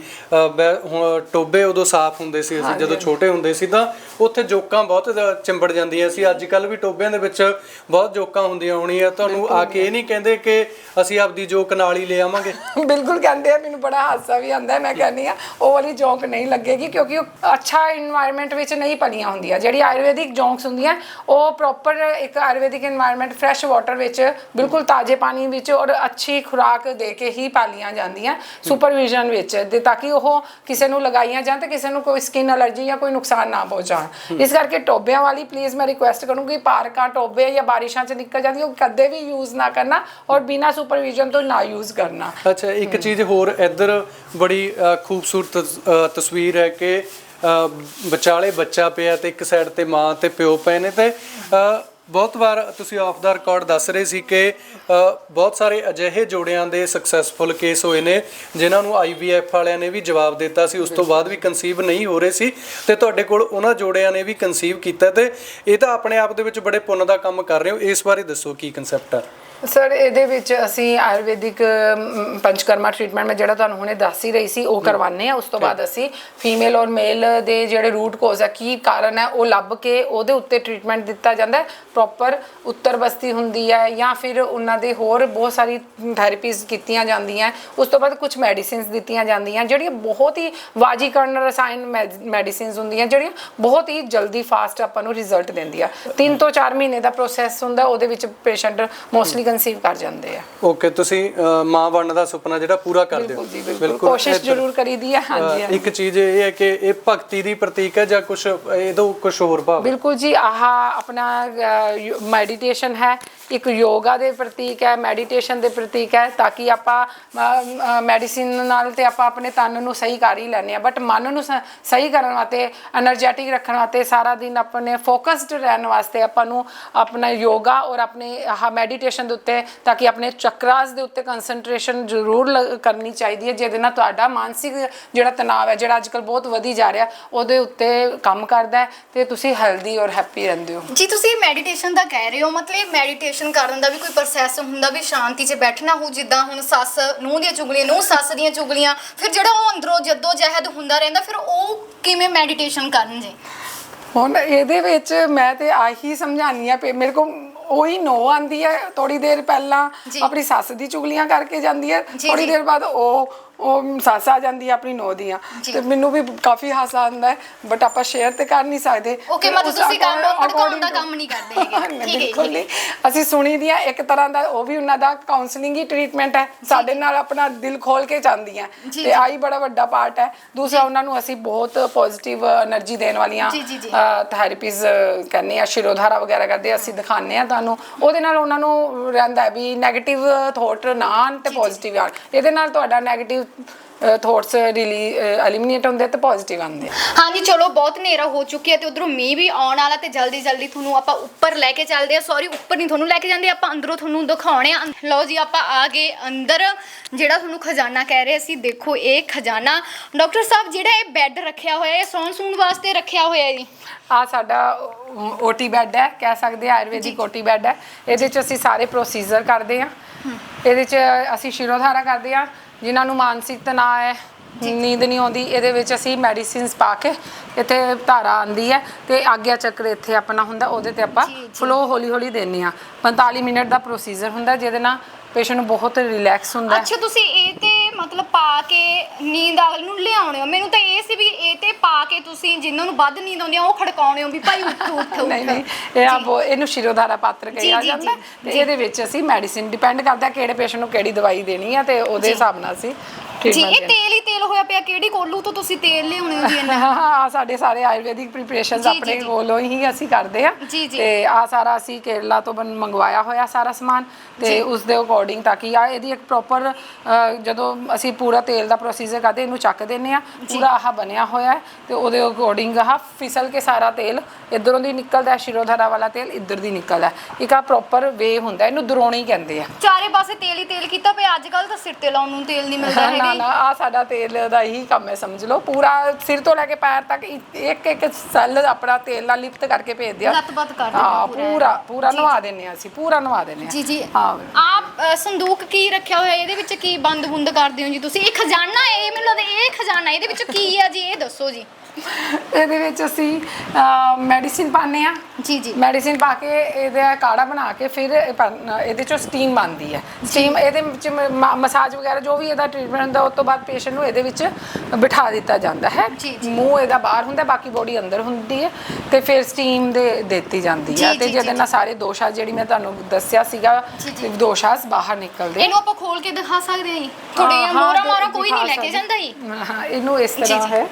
ਟੋਬੇ ਉਦੋਂ ਸਾਫ਼ ਹੁੰਦੇ ਸੀ ਅਸੀਂ ਜਦੋਂ ਛੋਟੇ ਹੁੰਦੇ ਸੀ ਤਾਂ ਉੱਥੇ ਜੋਕਾਂ ਬਹੁਤ ਚਿੰਬੜ ਜਾਂਦੀਆਂ ਸੀ। ਅੱਜ ਕੱਲ ਵੀ ਟੋਬਿਆਂ ਦੇ ਵਿੱਚ ਬਹੁਤ ਜੋਕਾਂ ਹੁੰਦੀਆਂ ਹੋਣੀਆਂ ਤੁਹਾਨੂੰ ਆ ਕੇ ਇਹ ਨਹੀਂ ਕਹਿੰਦੇ ਕਿ ਅਸੀਂ ਆਪਦੀ ਜੋਕ ਨਾਲ ਹੀ ਲੈ ਆਵਾਂਗੇ।
ਬਿਲਕੁਲ ਕਹਿੰਦੇ ਆ ਮੈਨੂੰ ਬੜਾ ਹਾਸਾ ਵੀ ਆਉਂਦਾ ਮੈਂ ਕਹਿੰਦੀ ਆ ਉਹ ਵਾਲੀ ਜੋਕ ਨਹੀਂ ਲੱਗੇਗੀ ਕਿਉਂਕਿ ਉਹ ਅੱਛਾ এনवायरमेंट ਵਿੱਚ ਨਹੀਂ ਪਲੀਆਂ ਹੁੰਦੀਆਂ। ਜਿਹੜੀ ਆਯੁਰਵੈਦਿਕ ਜੋਕਸ ਹੁੰਦੀਆਂ ਉਹ ਪ੍ਰੋਪਰ ਇੱਕ ਆਯੁਰਵੈਦਿਕ এনवायरमेंट ਫਰੈਸ਼ ਵਾਟਰ ਵਿੱਚ ਬਿਲਕੁਲ ਤਾਜ਼ੇ ਪਾਣੀ ਵਿੱਚ ਔਰ ਅੱਛੀ ਖੁਰਾਕ ਦੇ ਕੇ ਹੀ ਪਾਲੀਆਂ ਜਾਂਦੀਆਂ ਸੁਪਰਵਿਜ਼ਨ ਵਿੱਚ ਦੇ ਤਾਂ ਕਿ ਉਹ ਕਿਸੇ ਨੂੰ ਲਗਾਈਆਂ ਜਾਣ ਤੇ ਕਿਸੇ ਨੂੰ ਕੋਈ ਸਕਿਨ ਅਲਰਜੀ ਜਾਂ ਕੋਈ ਨੁਕਸਾਨ ਨਾ ਪਹੁੰਚਾਉਣ। ਇਸ ਕਰਕੇ ਟੋਬਿਆਂ ਵਾਲੀ ਪਲੀਜ਼ ਮੈਂ ਰਿਕੁਐਸਟ ਕਰੂੰਗੀ ਪਾਰਕਾਂ ਟੋਬੇ ਜਾਂ ਬਾਰਿਸ਼ਾਂ 'ਚ ਨਿਕਲ ਜਾਂਦੀ ਉਹ ਕਦੇ ਵੀ ਯੂਜ਼ ਨਾ ਕਰਨਾ। ਔਰ ਬਿਨਾਂ ਸੁਪਰਵਿਜ਼ਨ ਤੋਂ ਨਾ ਯੂਜ਼ ਕਰਨਾ।
ਅੱਛਾ ਇੱਕ ਚੀਜ਼ ਹੋਰ ਇੱਧਰ ਬੜੀ ਖੂਬਸੂਰਤ ਤਸਵੀਰ ਹੈ ਕਿ ਵਿਚਾਲੇ ਬੱਚਾ ਪਿਆ ਤੇ ਇੱਕ ਸਾਈਡ ਤੇ ਮਾਂ ਤੇ ਪਿਓ ਪਏ ਨੇ ਤੇ ਬਹੁਤ ਵਾਰ ਤੁਸੀਂ ਆਫ ਦਾ ਰਿਕਾਰਡ ਦੱਸ ਰਹੇ ਸੀ ਕਿ ਬਹੁਤ ਸਾਰੇ ਅਜਿਹੇ ਜੋੜਿਆਂ ਦੇ ਸਕਸੈਸਫੁਲ ਕੇਸ ਹੋਏ ਨੇ ਜਿਨ੍ਹਾਂ ਨੂੰ ਆਈਵੀਐਫ ਵਾਲਿਆਂ ਨੇ ਵੀ ਜਵਾਬ ਦਿੱਤਾ ਸੀ ਉਸ ਤੋਂ ਬਾਅਦ ਵੀ ਕਨਸੀਵ ਨਹੀਂ ਹੋ ਰਹੇ ਸੀ ਤੇ ਤੁਹਾਡੇ ਕੋਲ ਉਹਨਾਂ ਜੋੜਿਆਂ ਨੇ ਵੀ ਕਨਸੀਵ ਕੀਤਾ ਤੇ ਇਹ ਤਾਂ ਆਪਣੇ ਆਪ ਦੇ ਵਿੱਚ ਬੜੇ ਪੁੰਨ ਦਾ ਕੰਮ ਕਰ ਰਹੇ ਹੋ ਇਸ ਬਾਰੇ ਦੱਸੋ ਕੀ ਕਨਸੈਪਟ ਹੈ
ਸਰ ਇਹਦੇ ਵਿੱਚ ਅਸੀਂ ਆਯੁਰਵੈਦਿਕ ਅਮ, ਪੰਚਕਰਮਾ ਟ੍ਰੀਟਮੈਂਟ ਮੈਂ ਜਿਹੜਾ ਤੁਹਾਨੂੰ ਹੁਣੇ ਦੱਸ ਹੀ ਰਹੀ ਸੀ ਉਹ ਕਰਵਾਉਂਦੇ ਆ ਉਸ ਤੋਂ ਬਾਅਦ ਅਸੀਂ ਫੀਮੇਲ ਔਰ ਮੇਲ ਦੇ ਜਿਹੜੇ ਰੂਟ ਕੋਜ਼ ਹੈ ਕੀ ਕਾਰਨ ਹੈ ਉਹ ਲੱਭ ਕੇ ਉਹਦੇ ਉੱਤੇ ਟ੍ਰੀਟਮੈਂਟ ਦਿੱਤਾ ਜਾਂਦਾ ਪ੍ਰੋਪਰ ਉੱਤਰ ਬਸਤੀ ਹੁੰਦੀ ਹੈ ਜਾਂ ਫਿਰ ਉਹਨਾਂ ਦੇ ਹੋਰ ਬਹੁਤ ਸਾਰੀ ਥੈਰੇਪੀਜ਼ ਕੀਤੀਆਂ ਜਾਂਦੀਆਂ ਉਸ ਤੋਂ ਬਾਅਦ ਕੁਝ ਮੈਡੀਸਿਨਸ ਦਿੱਤੀਆਂ ਜਾਂਦੀਆਂ ਜਿਹੜੀਆਂ ਬਹੁਤ ਹੀ ਵਾਜੀਕਰਨ ਰਸਾਇਣ ਮੈਡੀਸਿਨਸ ਹੁੰਦੀਆਂ ਜਿਹੜੀਆਂ ਬਹੁਤ ਹੀ ਜਲਦੀ ਫਾਸਟ ਆਪਾਂ ਨੂੰ ਰਿਜ਼ਲਟ ਦਿੰਦੀਆਂ। 3 ਤੋਂ 4 ਮਹੀਨੇ ਦਾ ਪ੍ਰੋਸੈਸ ਹੁੰਦਾ ਉਹਦੇ ਵਿੱਚ ਪੇਸ਼ੈਂਟ ਮੋਸਟਲੀ ਕਨਸੀਵ ਕਰ ਜਾਂਦੇ ਆ।
ਓਕੇ ਤੁਸੀਂ ਮਾਂ ਬਣਨ ਦਾ ਸੁਪਨਾ ਜਿਹੜਾ ਪੂਰਾ ਕਰਦੇ ਹੋ
ਬਿਲਕੁਲ ਕੋਸ਼ਿਸ਼ ਜ਼ਰੂਰ ਕਰੀਦੀ ਆ ਹਾਂਜੀ
ਇੱਕ ਚੀਜ਼ ਇਹ ਹੈ ਕਿ ਇਹ ਭਗਤੀ ਦੀ ਪ੍ਰਤੀਕ ਹੈ ਜਾਂ ਕੁਝ ਇਹਦੋਂ ਕੁਝ ਹੋਰ ਭਾਵ
ਬਿਲਕੁਲ ਜੀ ਆਹ ਆਪਣਾ ਮੈਡੀਟੇਸ਼ਨ ਹੈ। ਇੱਕ ਯੋਗਾ ਦੇ ਪ੍ਰਤੀਕ ਹੈ ਮੈਡੀਟੇਸ਼ਨ ਦੇ ਪ੍ਰਤੀਕ ਹੈ ਤਾਂ ਕਿ ਆਪਾਂ ਮੈਡੀਸਿਨ ਨਾਲ ਤੇ ਆਪਾਂ ਆਪਣੇ ਤਨ ਨੂੰ ਸਹੀ ਕਰ ਹੀ ਲੈਨੇ ਆ ਬਟ ਮਨ ਨੂੰ ਸਹੀ ਕਰਨ ਵਾਸਤੇ એનર્ਜੈਟਿਕ ਰੱਖਣ ਵਾਸਤੇ ਸਾਰਾ ਦਿਨ ਆਪਣੇ ਫੋਕਸਡ ਰਹਿਣ ਵਾਸਤੇ ਆਪਾਂ ਨੂੰ ਆਪਣਾ ਯੋਗਾ ਔਰ ਆਪਣੇ ਮੈਡੀਟੇਸ਼ਨ ਉੱਤੇ ਤਾਂ ਕਿ ਆਪਣੇ ਚੱਕਰਾਸ ਦੇ ਉੱਤੇ ਕਨਸੈਂਟਰੇਸ਼ਨ ਜ਼ਰੂਰ ਕਰਨੀ ਚਾਹੀਦੀ ਹੈ ਜਿਹਦੇ ਨਾਲ ਤੁਹਾਡਾ ਮਾਨਸਿਕ ਜਿਹੜਾ ਤਣਾਅ ਹੈ ਜਿਹੜਾ ਅੱਜਕੱਲ ਬਹੁਤ ਵਧੀ ਜਾ ਰਿਹਾ ਉਹਦੇ ਉੱਤੇ ਕੰਮ ਕਰਦਾ ਹੈ ਤੇ ਤੁਸੀਂ ਹੈਲਦੀ ਔਰ ਹੈਪੀ ਰਹਿੰਦੇ ਹੋ।
ਜੀ ਤੁਸੀਂ ਮੈਡੀਟੇਸ਼ਨ ਦਾ ਕਹਿ ਰਹੇ ਹੋ ਮਤਲਬ ਮੈਡੀਟੇਸ਼ਨ ਕਰਨ ਦਾ ਵੀ ਕੋਈ ਪ੍ਰੋਸੈਸ ਹੁੰਦਾ ਵੀ ਸ਼ਾਂਤੀ 'ਚ ਬੈਠਣਾ ਹੋ ਜਿੱਦਾਂ ਹੁਣ ਸੱਸ ਨੂੰਹ ਦੀਆਂ ਚੁਗਲੀਆਂ ਨੂੰਹ ਸੱਸ ਦੀਆਂ ਚੁਗਲੀਆਂ ਫਿਰ ਜਿਹੜਾ ਉਹ ਅੰਦਰੋਂ ਜੱਦੋ ਜਹਿਦ ਹੁੰਦਾ ਰਹਿੰਦਾ ਫਿਰ ਉਹ ਕਿਵੇਂ ਮੈਡੀਟੇਸ਼ਨ ਕਰਨ ਜੀ?
ਹੁਣ ਇਹਦੇ ਵਿੱਚ ਮੈਂ ਤੇ ਆਹੀ ਸਮਝਾਨੀ ਆ ਮੇਰੇ ਕੋ ਉਹੀ ਨੋ ਆਂਦੀ ਹੈ ਥੋੜੀ ਦੇਰ ਪਹਿਲਾਂ। ਆਪਣੀ ਸੱਸ ਦੀ ਚੁਗਲੀਆਂ ਕਰਕੇ ਜਾਂਦੀ ਹੈ ਥੋੜੀ। ਦੇਰ ਬਾਅਦ ਉਹ ਉਹ ਸੱਸ ਆ ਜਾਂਦੀ ਹੈ ਆਪਣੀ ਨੋ ਦੀਆਂ ਤੇ ਮੈਨੂੰ ਵੀ ਕਾਫੀ ਹਾਸਾ ਆਉਂਦਾ ਹੈ ਬਟ ਆਪਾਂ ਸ਼ੇਅਰ ਤੇ ਕਰ ਨਹੀਂ ਸਕਦੇ।
ਓਕੇ ਮਤਲਬ ਤੁਸੀਂ ਕੰਮ ਭੜਕਾਉਣ ਦਾ ਕੰਮ ਨਹੀਂ ਕਰਦੇ ਹੈਗੇ। ਠੀਕ ਹੈ
ਬਿਲਕੁਲ ਅਸੀਂ ਸੁਣੀ ਦੀਆਂ ਇੱਕ ਤਰ੍ਹਾਂ ਦਾ ਉਹ ਵੀ ਉਹਨਾਂ ਦਾ ਕਾਉਂਸਲਿੰਗ ਹੀ ਟ੍ਰੀਟਮੈਂਟ ਹੈ। ਸਾਡੇ ਨਾਲ ਆਪਣਾ ਦਿਲ ਖੋਲ ਕੇ ਜਾਂਦੀਆਂ ਤੇ ਆਈ ਬੜਾ ਵੱਡਾ ਪਾਰਟ ਹੈ। ਦੂਸਰਾ ਉਹਨਾਂ ਨੂੰ ਅਸੀਂ ਬਹੁਤ ਪੋਜ਼ਿਟਿਵ એનર્ਜੀ ਦੇਣ ਵਾਲੀਆਂ ਥੈਰੇਪੀਜ਼ ਕਰਨੇ ਆ ਸ਼ਿਰੋਧਾਰਾ ਵਗੈਰਾ ਕਰਦੇ ਅਸੀਂ ਦਿਖਾਉਂਦੇ ਆ ਤੁਹਾਨੂੰ। ਉਹਦੇ ਨਾਲ ਉਹਨਾਂ ਨੂੰ ਰਹਿੰਦਾ ਵੀ ਨੈਗੇਟਿਵ ਥੋਟ ਨਾ ਆਣ ਤੇ ਪੋਜ਼ਿਟਿਵ ਆਣ ਇਹਦੇ ਨਾਲ ਤੁਹਾਡਾ ਨੈਗੇਟਿਵ ਥੋਟਸ ਰਿਲੀ ਐਲੀਮੀਨੇਟ ਹੁੰਦੇ ਤੇ ਪੋਜ਼ਿਟਿਵ ਆਉਂਦੇ ਆ
ਹਾਂਜੀ ਚਲੋ ਬਹੁਤ ਹਨੇਰਾ ਹੋ ਚੁੱਕਿਆ ਤੇ ਉਧਰੋਂ ਮੀਂਹ ਵੀ ਆਉਣ ਵਾਲਾ ਤੇ ਜਲਦੀ ਜਲਦੀ ਤੁਹਾਨੂੰ ਆਪਾਂ ਉੱਪਰ ਲੈ ਕੇ ਚੱਲਦੇ ਆ ਸੌਰੀ ਉੱਪਰ ਨਹੀਂ ਤੁਹਾਨੂੰ ਲੈ ਕੇ ਜਾਂਦੇ ਆਪਾਂ ਅੰਦਰੋਂ ਤੁਹਾਨੂੰ ਦਿਖਾਉਣੇ ਆ ਲਓ ਜੀ ਆਪਾਂ ਆ ਗਏ ਅੰਦਰ ਜਿਹੜਾ ਤੁਹਾਨੂੰ ਖਜ਼ਾਨਾ ਕਹਿ ਰਹੇ ਸੀ ਦੇਖੋ ਇਹ ਖਜ਼ਾਨਾ ਡਾਕਟਰ ਸਾਹਿਬ ਜਿਹੜਾ ਇਹ ਬੈੱਡ ਰੱਖਿਆ ਹੋਇਆ ਇਹ ਸੌਣ ਸੂਣ ਵਾਸਤੇ ਰੱਖਿਆ ਹੋਇਆ ਹੈ ਜੀ
ਆ ਸਾਡਾ ਓਟੀ ਬੈੱਡ ਹੈ ਕਹਿ ਸਕਦੇ ਆ ਆਯੁਰਵੈਦਿਕ ਓਟੀ ਬੈੱਡ ਹੈ ਇਹਦੇ ਚ ਅਸੀਂ ਸਾਰੇ ਪ੍ਰੋਸੀਜਰ ਕਰਦੇ ਆ ਇਹਦੇ ਚ ਅਸੀਂ ਸ਼ਿਰੋਧਾਰਾ ਕਰਦੇ ਆ ਜਿਨ੍ਹਾਂ ਨੂੰ ਮਾਨਸਿਕ ਤਣਾਅ ਹੈ ਨੀਂਦ ਨਹੀਂ ਆਉਂਦੀ ਇਹਦੇ ਵਿੱਚ ਅਸੀਂ ਮੈਡੀਸਿਨਸ ਪਾ ਕੇ ਇੱਥੇ ਧਾਰਾ ਆਂਦੀ ਹੈ ਤੇ ਆਗਿਆ ਚੱਕਰ ਇੱਥੇ ਆਪਣਾ ਹੁੰਦਾ ਉਹਦੇ ਤੇ ਆਪਾਂ। ਫਲੋ ਹੌਲੀ ਹੌਲੀ ਦਿੰਨੇ ਆ 45 ਮਿੰਟ ਦਾ ਪ੍ਰੋਸੀਜਰ ਹੁੰਦਾ ਜਿਹਦੇ ਨਾਲ ਪੇਸ਼ੈਂਟ ਨੂੰ ਬਹੁਤ ਰਿਲੈਕਸ ਹੁੰਦਾ
ਅੱਛਾ ਤੁਸੀਂ ਇਹ ਤੇ ਮਤਲਬ ਪਾ ਕੇ ਨੀਂਦ ਵਾਲ ਨੂੰ ਲਿਆਉਣੇ ਹੋ ਮੈਨੂੰ ਤਾਂ ਇਹ ਸੀ ਵੀ ਇਹ ਤੇ ਪਾ ਕੇ ਤੁਸੀਂ ਜਿਨ੍ਹਾਂ ਨੂੰ ਵੱਧ ਨੀਂਦ ਆਉਂਦੀ ਆ ਉਹ ਖੜਕਾਉਣੇ ਹੋ ਵੀ ਭਾਈ ਉੱਠ ਉੱਠ ਉੱਠ।
ਨਹੀਂ ਨਹੀਂ ਇਹ ਆ ਬੋ- ਇਹਨੂੰ ਸ਼ਿਰੋਧਾਰਾ ਪਾਤਰ
ਜੀ,
ਕਿਹਾ
ਜੀ,
ਜਾਂਦਾ
ਜੀ,
ਤੇ ਇਹਦੇ ਵਿੱਚ ਅਸੀਂ ਮੈਡੀਸਿਨ ਡਿਪੈਂਡ ਕਰਦਾ ਕਿਹੜੇ ਪੇਸ਼ੈਂਟ ਨੂੰ ਕਿਹੜੀ ਦਵਾਈ ਦੇਣੀ ਆ ਤੇ ਉਹਦੇ ਹਿਸਾਬ ਨਾਲ ਅਸੀਂ
ਜੀ ਇਹ ਤੇਲ ਹੀ ਤੇਲ ਹੋਇਆ ਪਿਆ ਕਿਹੜੀ ਕੋਲੂ ਤੋਂ ਤੁਸੀਂ ਤੇਲ ਲਿਆਉਣੇ ਹੋ ਜੀ ਇੰਨਾ
ਹਾਂ ਸਾਡੇ ਸਾਰੇ ਆਯੁਰਵੈਦਿਕ ਪ੍ਰੀਪਰੇਸ਼ਨਸ
ਜੀ, ਜੀ,
ਆਪਣੇ
ਜੀ।
ਕੋਲੋਂ ਹੀ ਅਸੀਂ ਕਰਦੇ ਆ।
ਜੀ, ਜੀ।
ਤੇ ਆ ਸਾਰਾ ਅਸੀਂ ਕੇਰਲਾ ਤੋਂ ਬਣ ਮੰਗਵਾਇਆ ਹੋਇਆ ਸਾਰਾ ਸਮਾਨ ਤੇ ਉਸ ਦੇ ਅਕੋਰਡਿੰਗ ਤਾਂ ਕਿ ਆ ਇਹਦੀ ਇੱਕ ਪ੍ਰੋਪਰ ਜਦੋਂ ਅਸੀਂ ਪੂਰਾ ਤੇਲ ਦਾ ਪ੍ਰੋਸੀਜਰ ਕਰਦੇ ਇਹਨੂੰ ਚੱਕ ਦਿੰਨੇ ਆ ਪੂਰਾ ਆਹ ਬਣਿਆ ਹੋਇਆ ਹੈ ਤੇ ਉਹਦੇ ਅਕੋਰਡਿੰਗ ਆਹ ਫਿਸਲ ਕੇ ਸਾਰਾ ਤੇਲ ਇਧਰੋਂ ਦੀ ਨਿਕਲਦਾ ਹੈ ਸ਼ਿਰੋਧਰਾ ਵਾਲਾ ਤੇਲ ਇੱਧਰ ਦੀ ਨਿਕਲਦਾ ਹੈ। ਇੱਕ ਆ ਪ੍ਰੋਪਰ ਵੇ ਹੁੰਦਾ ਇਹਨੂੰ ਦਰੋਣੀ ਕਹਿੰਦੇ ਆ।
ਚਾਰੇ ਪਾਸੇ ਤੇਲ ਹੀ ਤੇਲ ਕੀਤਾ ਪਿਆ ਅੱਜ ਕੱਲ ਤਾਂ ਸਿਰ ਤੇ ਲਾਉਣ ਨੂੰ ਤੇਲ ਨਹੀਂ ਮਿਲਦਾ
ਨਾ
ਹੈਗਾ।
ਨਾ ਆ ਸਾਡਾ ਤੇਲ ਦਾ ਹੀ ਕੰਮ ਹੈ ਸਮਝ ਲਓ। ਪੂਰਾ ਸਿਰ ਤੋਂ ਲੈ ਕੇ ਪੈਰ ਤੱਕ ਇੱਕ ਇੱਕ ਸੈੱਲ ਆਪਣਾ ਤੇਲ ਨਾਲ ਲਿਪਤ ਕਰਕੇ ਭੇਜ ਦਿਆ।
ਲੱਤ-ਬੱਤ ਕਰ ਦਿੰਦੇ
ਹਾਂ
ਪੂਰਾ।
ਪੂਰਾ ਪੂਰਾ ਨਵਾ ਦਿੰਨੇ ਆ ਅਸੀਂ ਪੂਰਾ ਨਵਾ ਦਿੰਨੇ ਆ
ਜੀ ਜੀ।
ਹਾਂ।
ਆਪ ਸੰਦੂਕ ਕੀ ਰੱਖਿਆ ਹੋਇਆ ਇਹਦੇ ਵਿੱਚ ਕੀ ਬੰਦ ਬੁੰਦ ਕਰਦੇ ਹੋ ਜੀ ਤੁਸੀਂ? ਇਹ ਖਜ਼ਾਨਾ ਹੈ, ਇਹ ਮੈਨੂੰ ਲੱਗਦਾ ਇਹ ਖਜ਼ਾਨਾ ਇਹਦੇ ਵਿੱਚ ਕੀ ਆ ਜੀ? ਇਹ ਦੱਸੋ ਜੀ।
ਇਹਦੇ ਵਿੱਚ ਅਸੀਂ ਮੈਡੀਸਿਨ ਪਾਉਂਦੇ ਆ
ਜੀ ਜੀ।
ਮੈਡੀਸਿਨ ਪਾ ਕੇ ਇਹਦਾ ਕਾੜਾ ਬਣਾ ਕੇ ਫਿਰ ਇਹ ਇਹਦੇ ਚੋਂ ਸਟੀਮ ਬਣਦੀ ਹੈ। ਸਟੀਮ ਇਹਦੇ ਵਿੱਚ ਮਸਾਜ ਵਗੈਰਾ ਜੋ ਵੀ ਇਹਦਾ ਟ੍ਰੀਟਮੈਂਟ ਹੁੰਦਾ ਉਸ ਤੋਂ ਬਾਅਦ ਪੇਸ਼ੈਂਟ ਨੂੰ ਇਹਦੇ ਵਿੱਚ ਬਿਠਾ ਦਿੱਤਾ ਜਾਂਦਾ ਹੈ।
ਜੀ, ਜੀ।
ਮੂੰਹ ਇਹਦਾ ਬਾਹਰ ਹੁੰਦਾ ਬਾਕੀ ਬੋਡੀ ਅੰਦਰ ਹੁੰਦੀ ਹੈ ਤੇ ਫਿਰ ਸਟੀਮ ਦੇ ਦਿੱਤੀ ਜਾਂਦੀ
ਜੀ,
ਹੈ ਤੇ
ਜੀ,
ਜਿਹਦੇ
ਜੀ,
ਨਾਲ ਸਾਰੇ ਦੋਸ਼ਾਂ ਜਿਹੜੀ ਮੈਂ ਤੁਹਾਨੂੰ ਦੱਸਿਆ ਸੀਗਾ
ਜੀ, ਜੀ।
ਦੋਸ਼ਾਂ ਬਾਹਰ ਨਿਕਲਦੇ
ਇਹਨੂੰ ਆਪਾਂ ਖੋਲ ਕੇ ਦਿਖਾ ਸਕਦੇ ਹਾਂ ਜੀ। ਥੋੜੇ
ਹਾਂ,
ਮੋਰਾ
ਦੇ-
ਮਾਰਾ ਕੋਈ ਨਹੀਂ
ਦਿਖਾ
ਲੈ ਕੇ
ਸਕਦੇ।
ਜਾਂਦਾ ਜੀ।
ਹਾਂ ਇਹਨੂੰ ਇਸ ਤਰ੍ਹਾਂ
ਜੀ।
ਹੈ।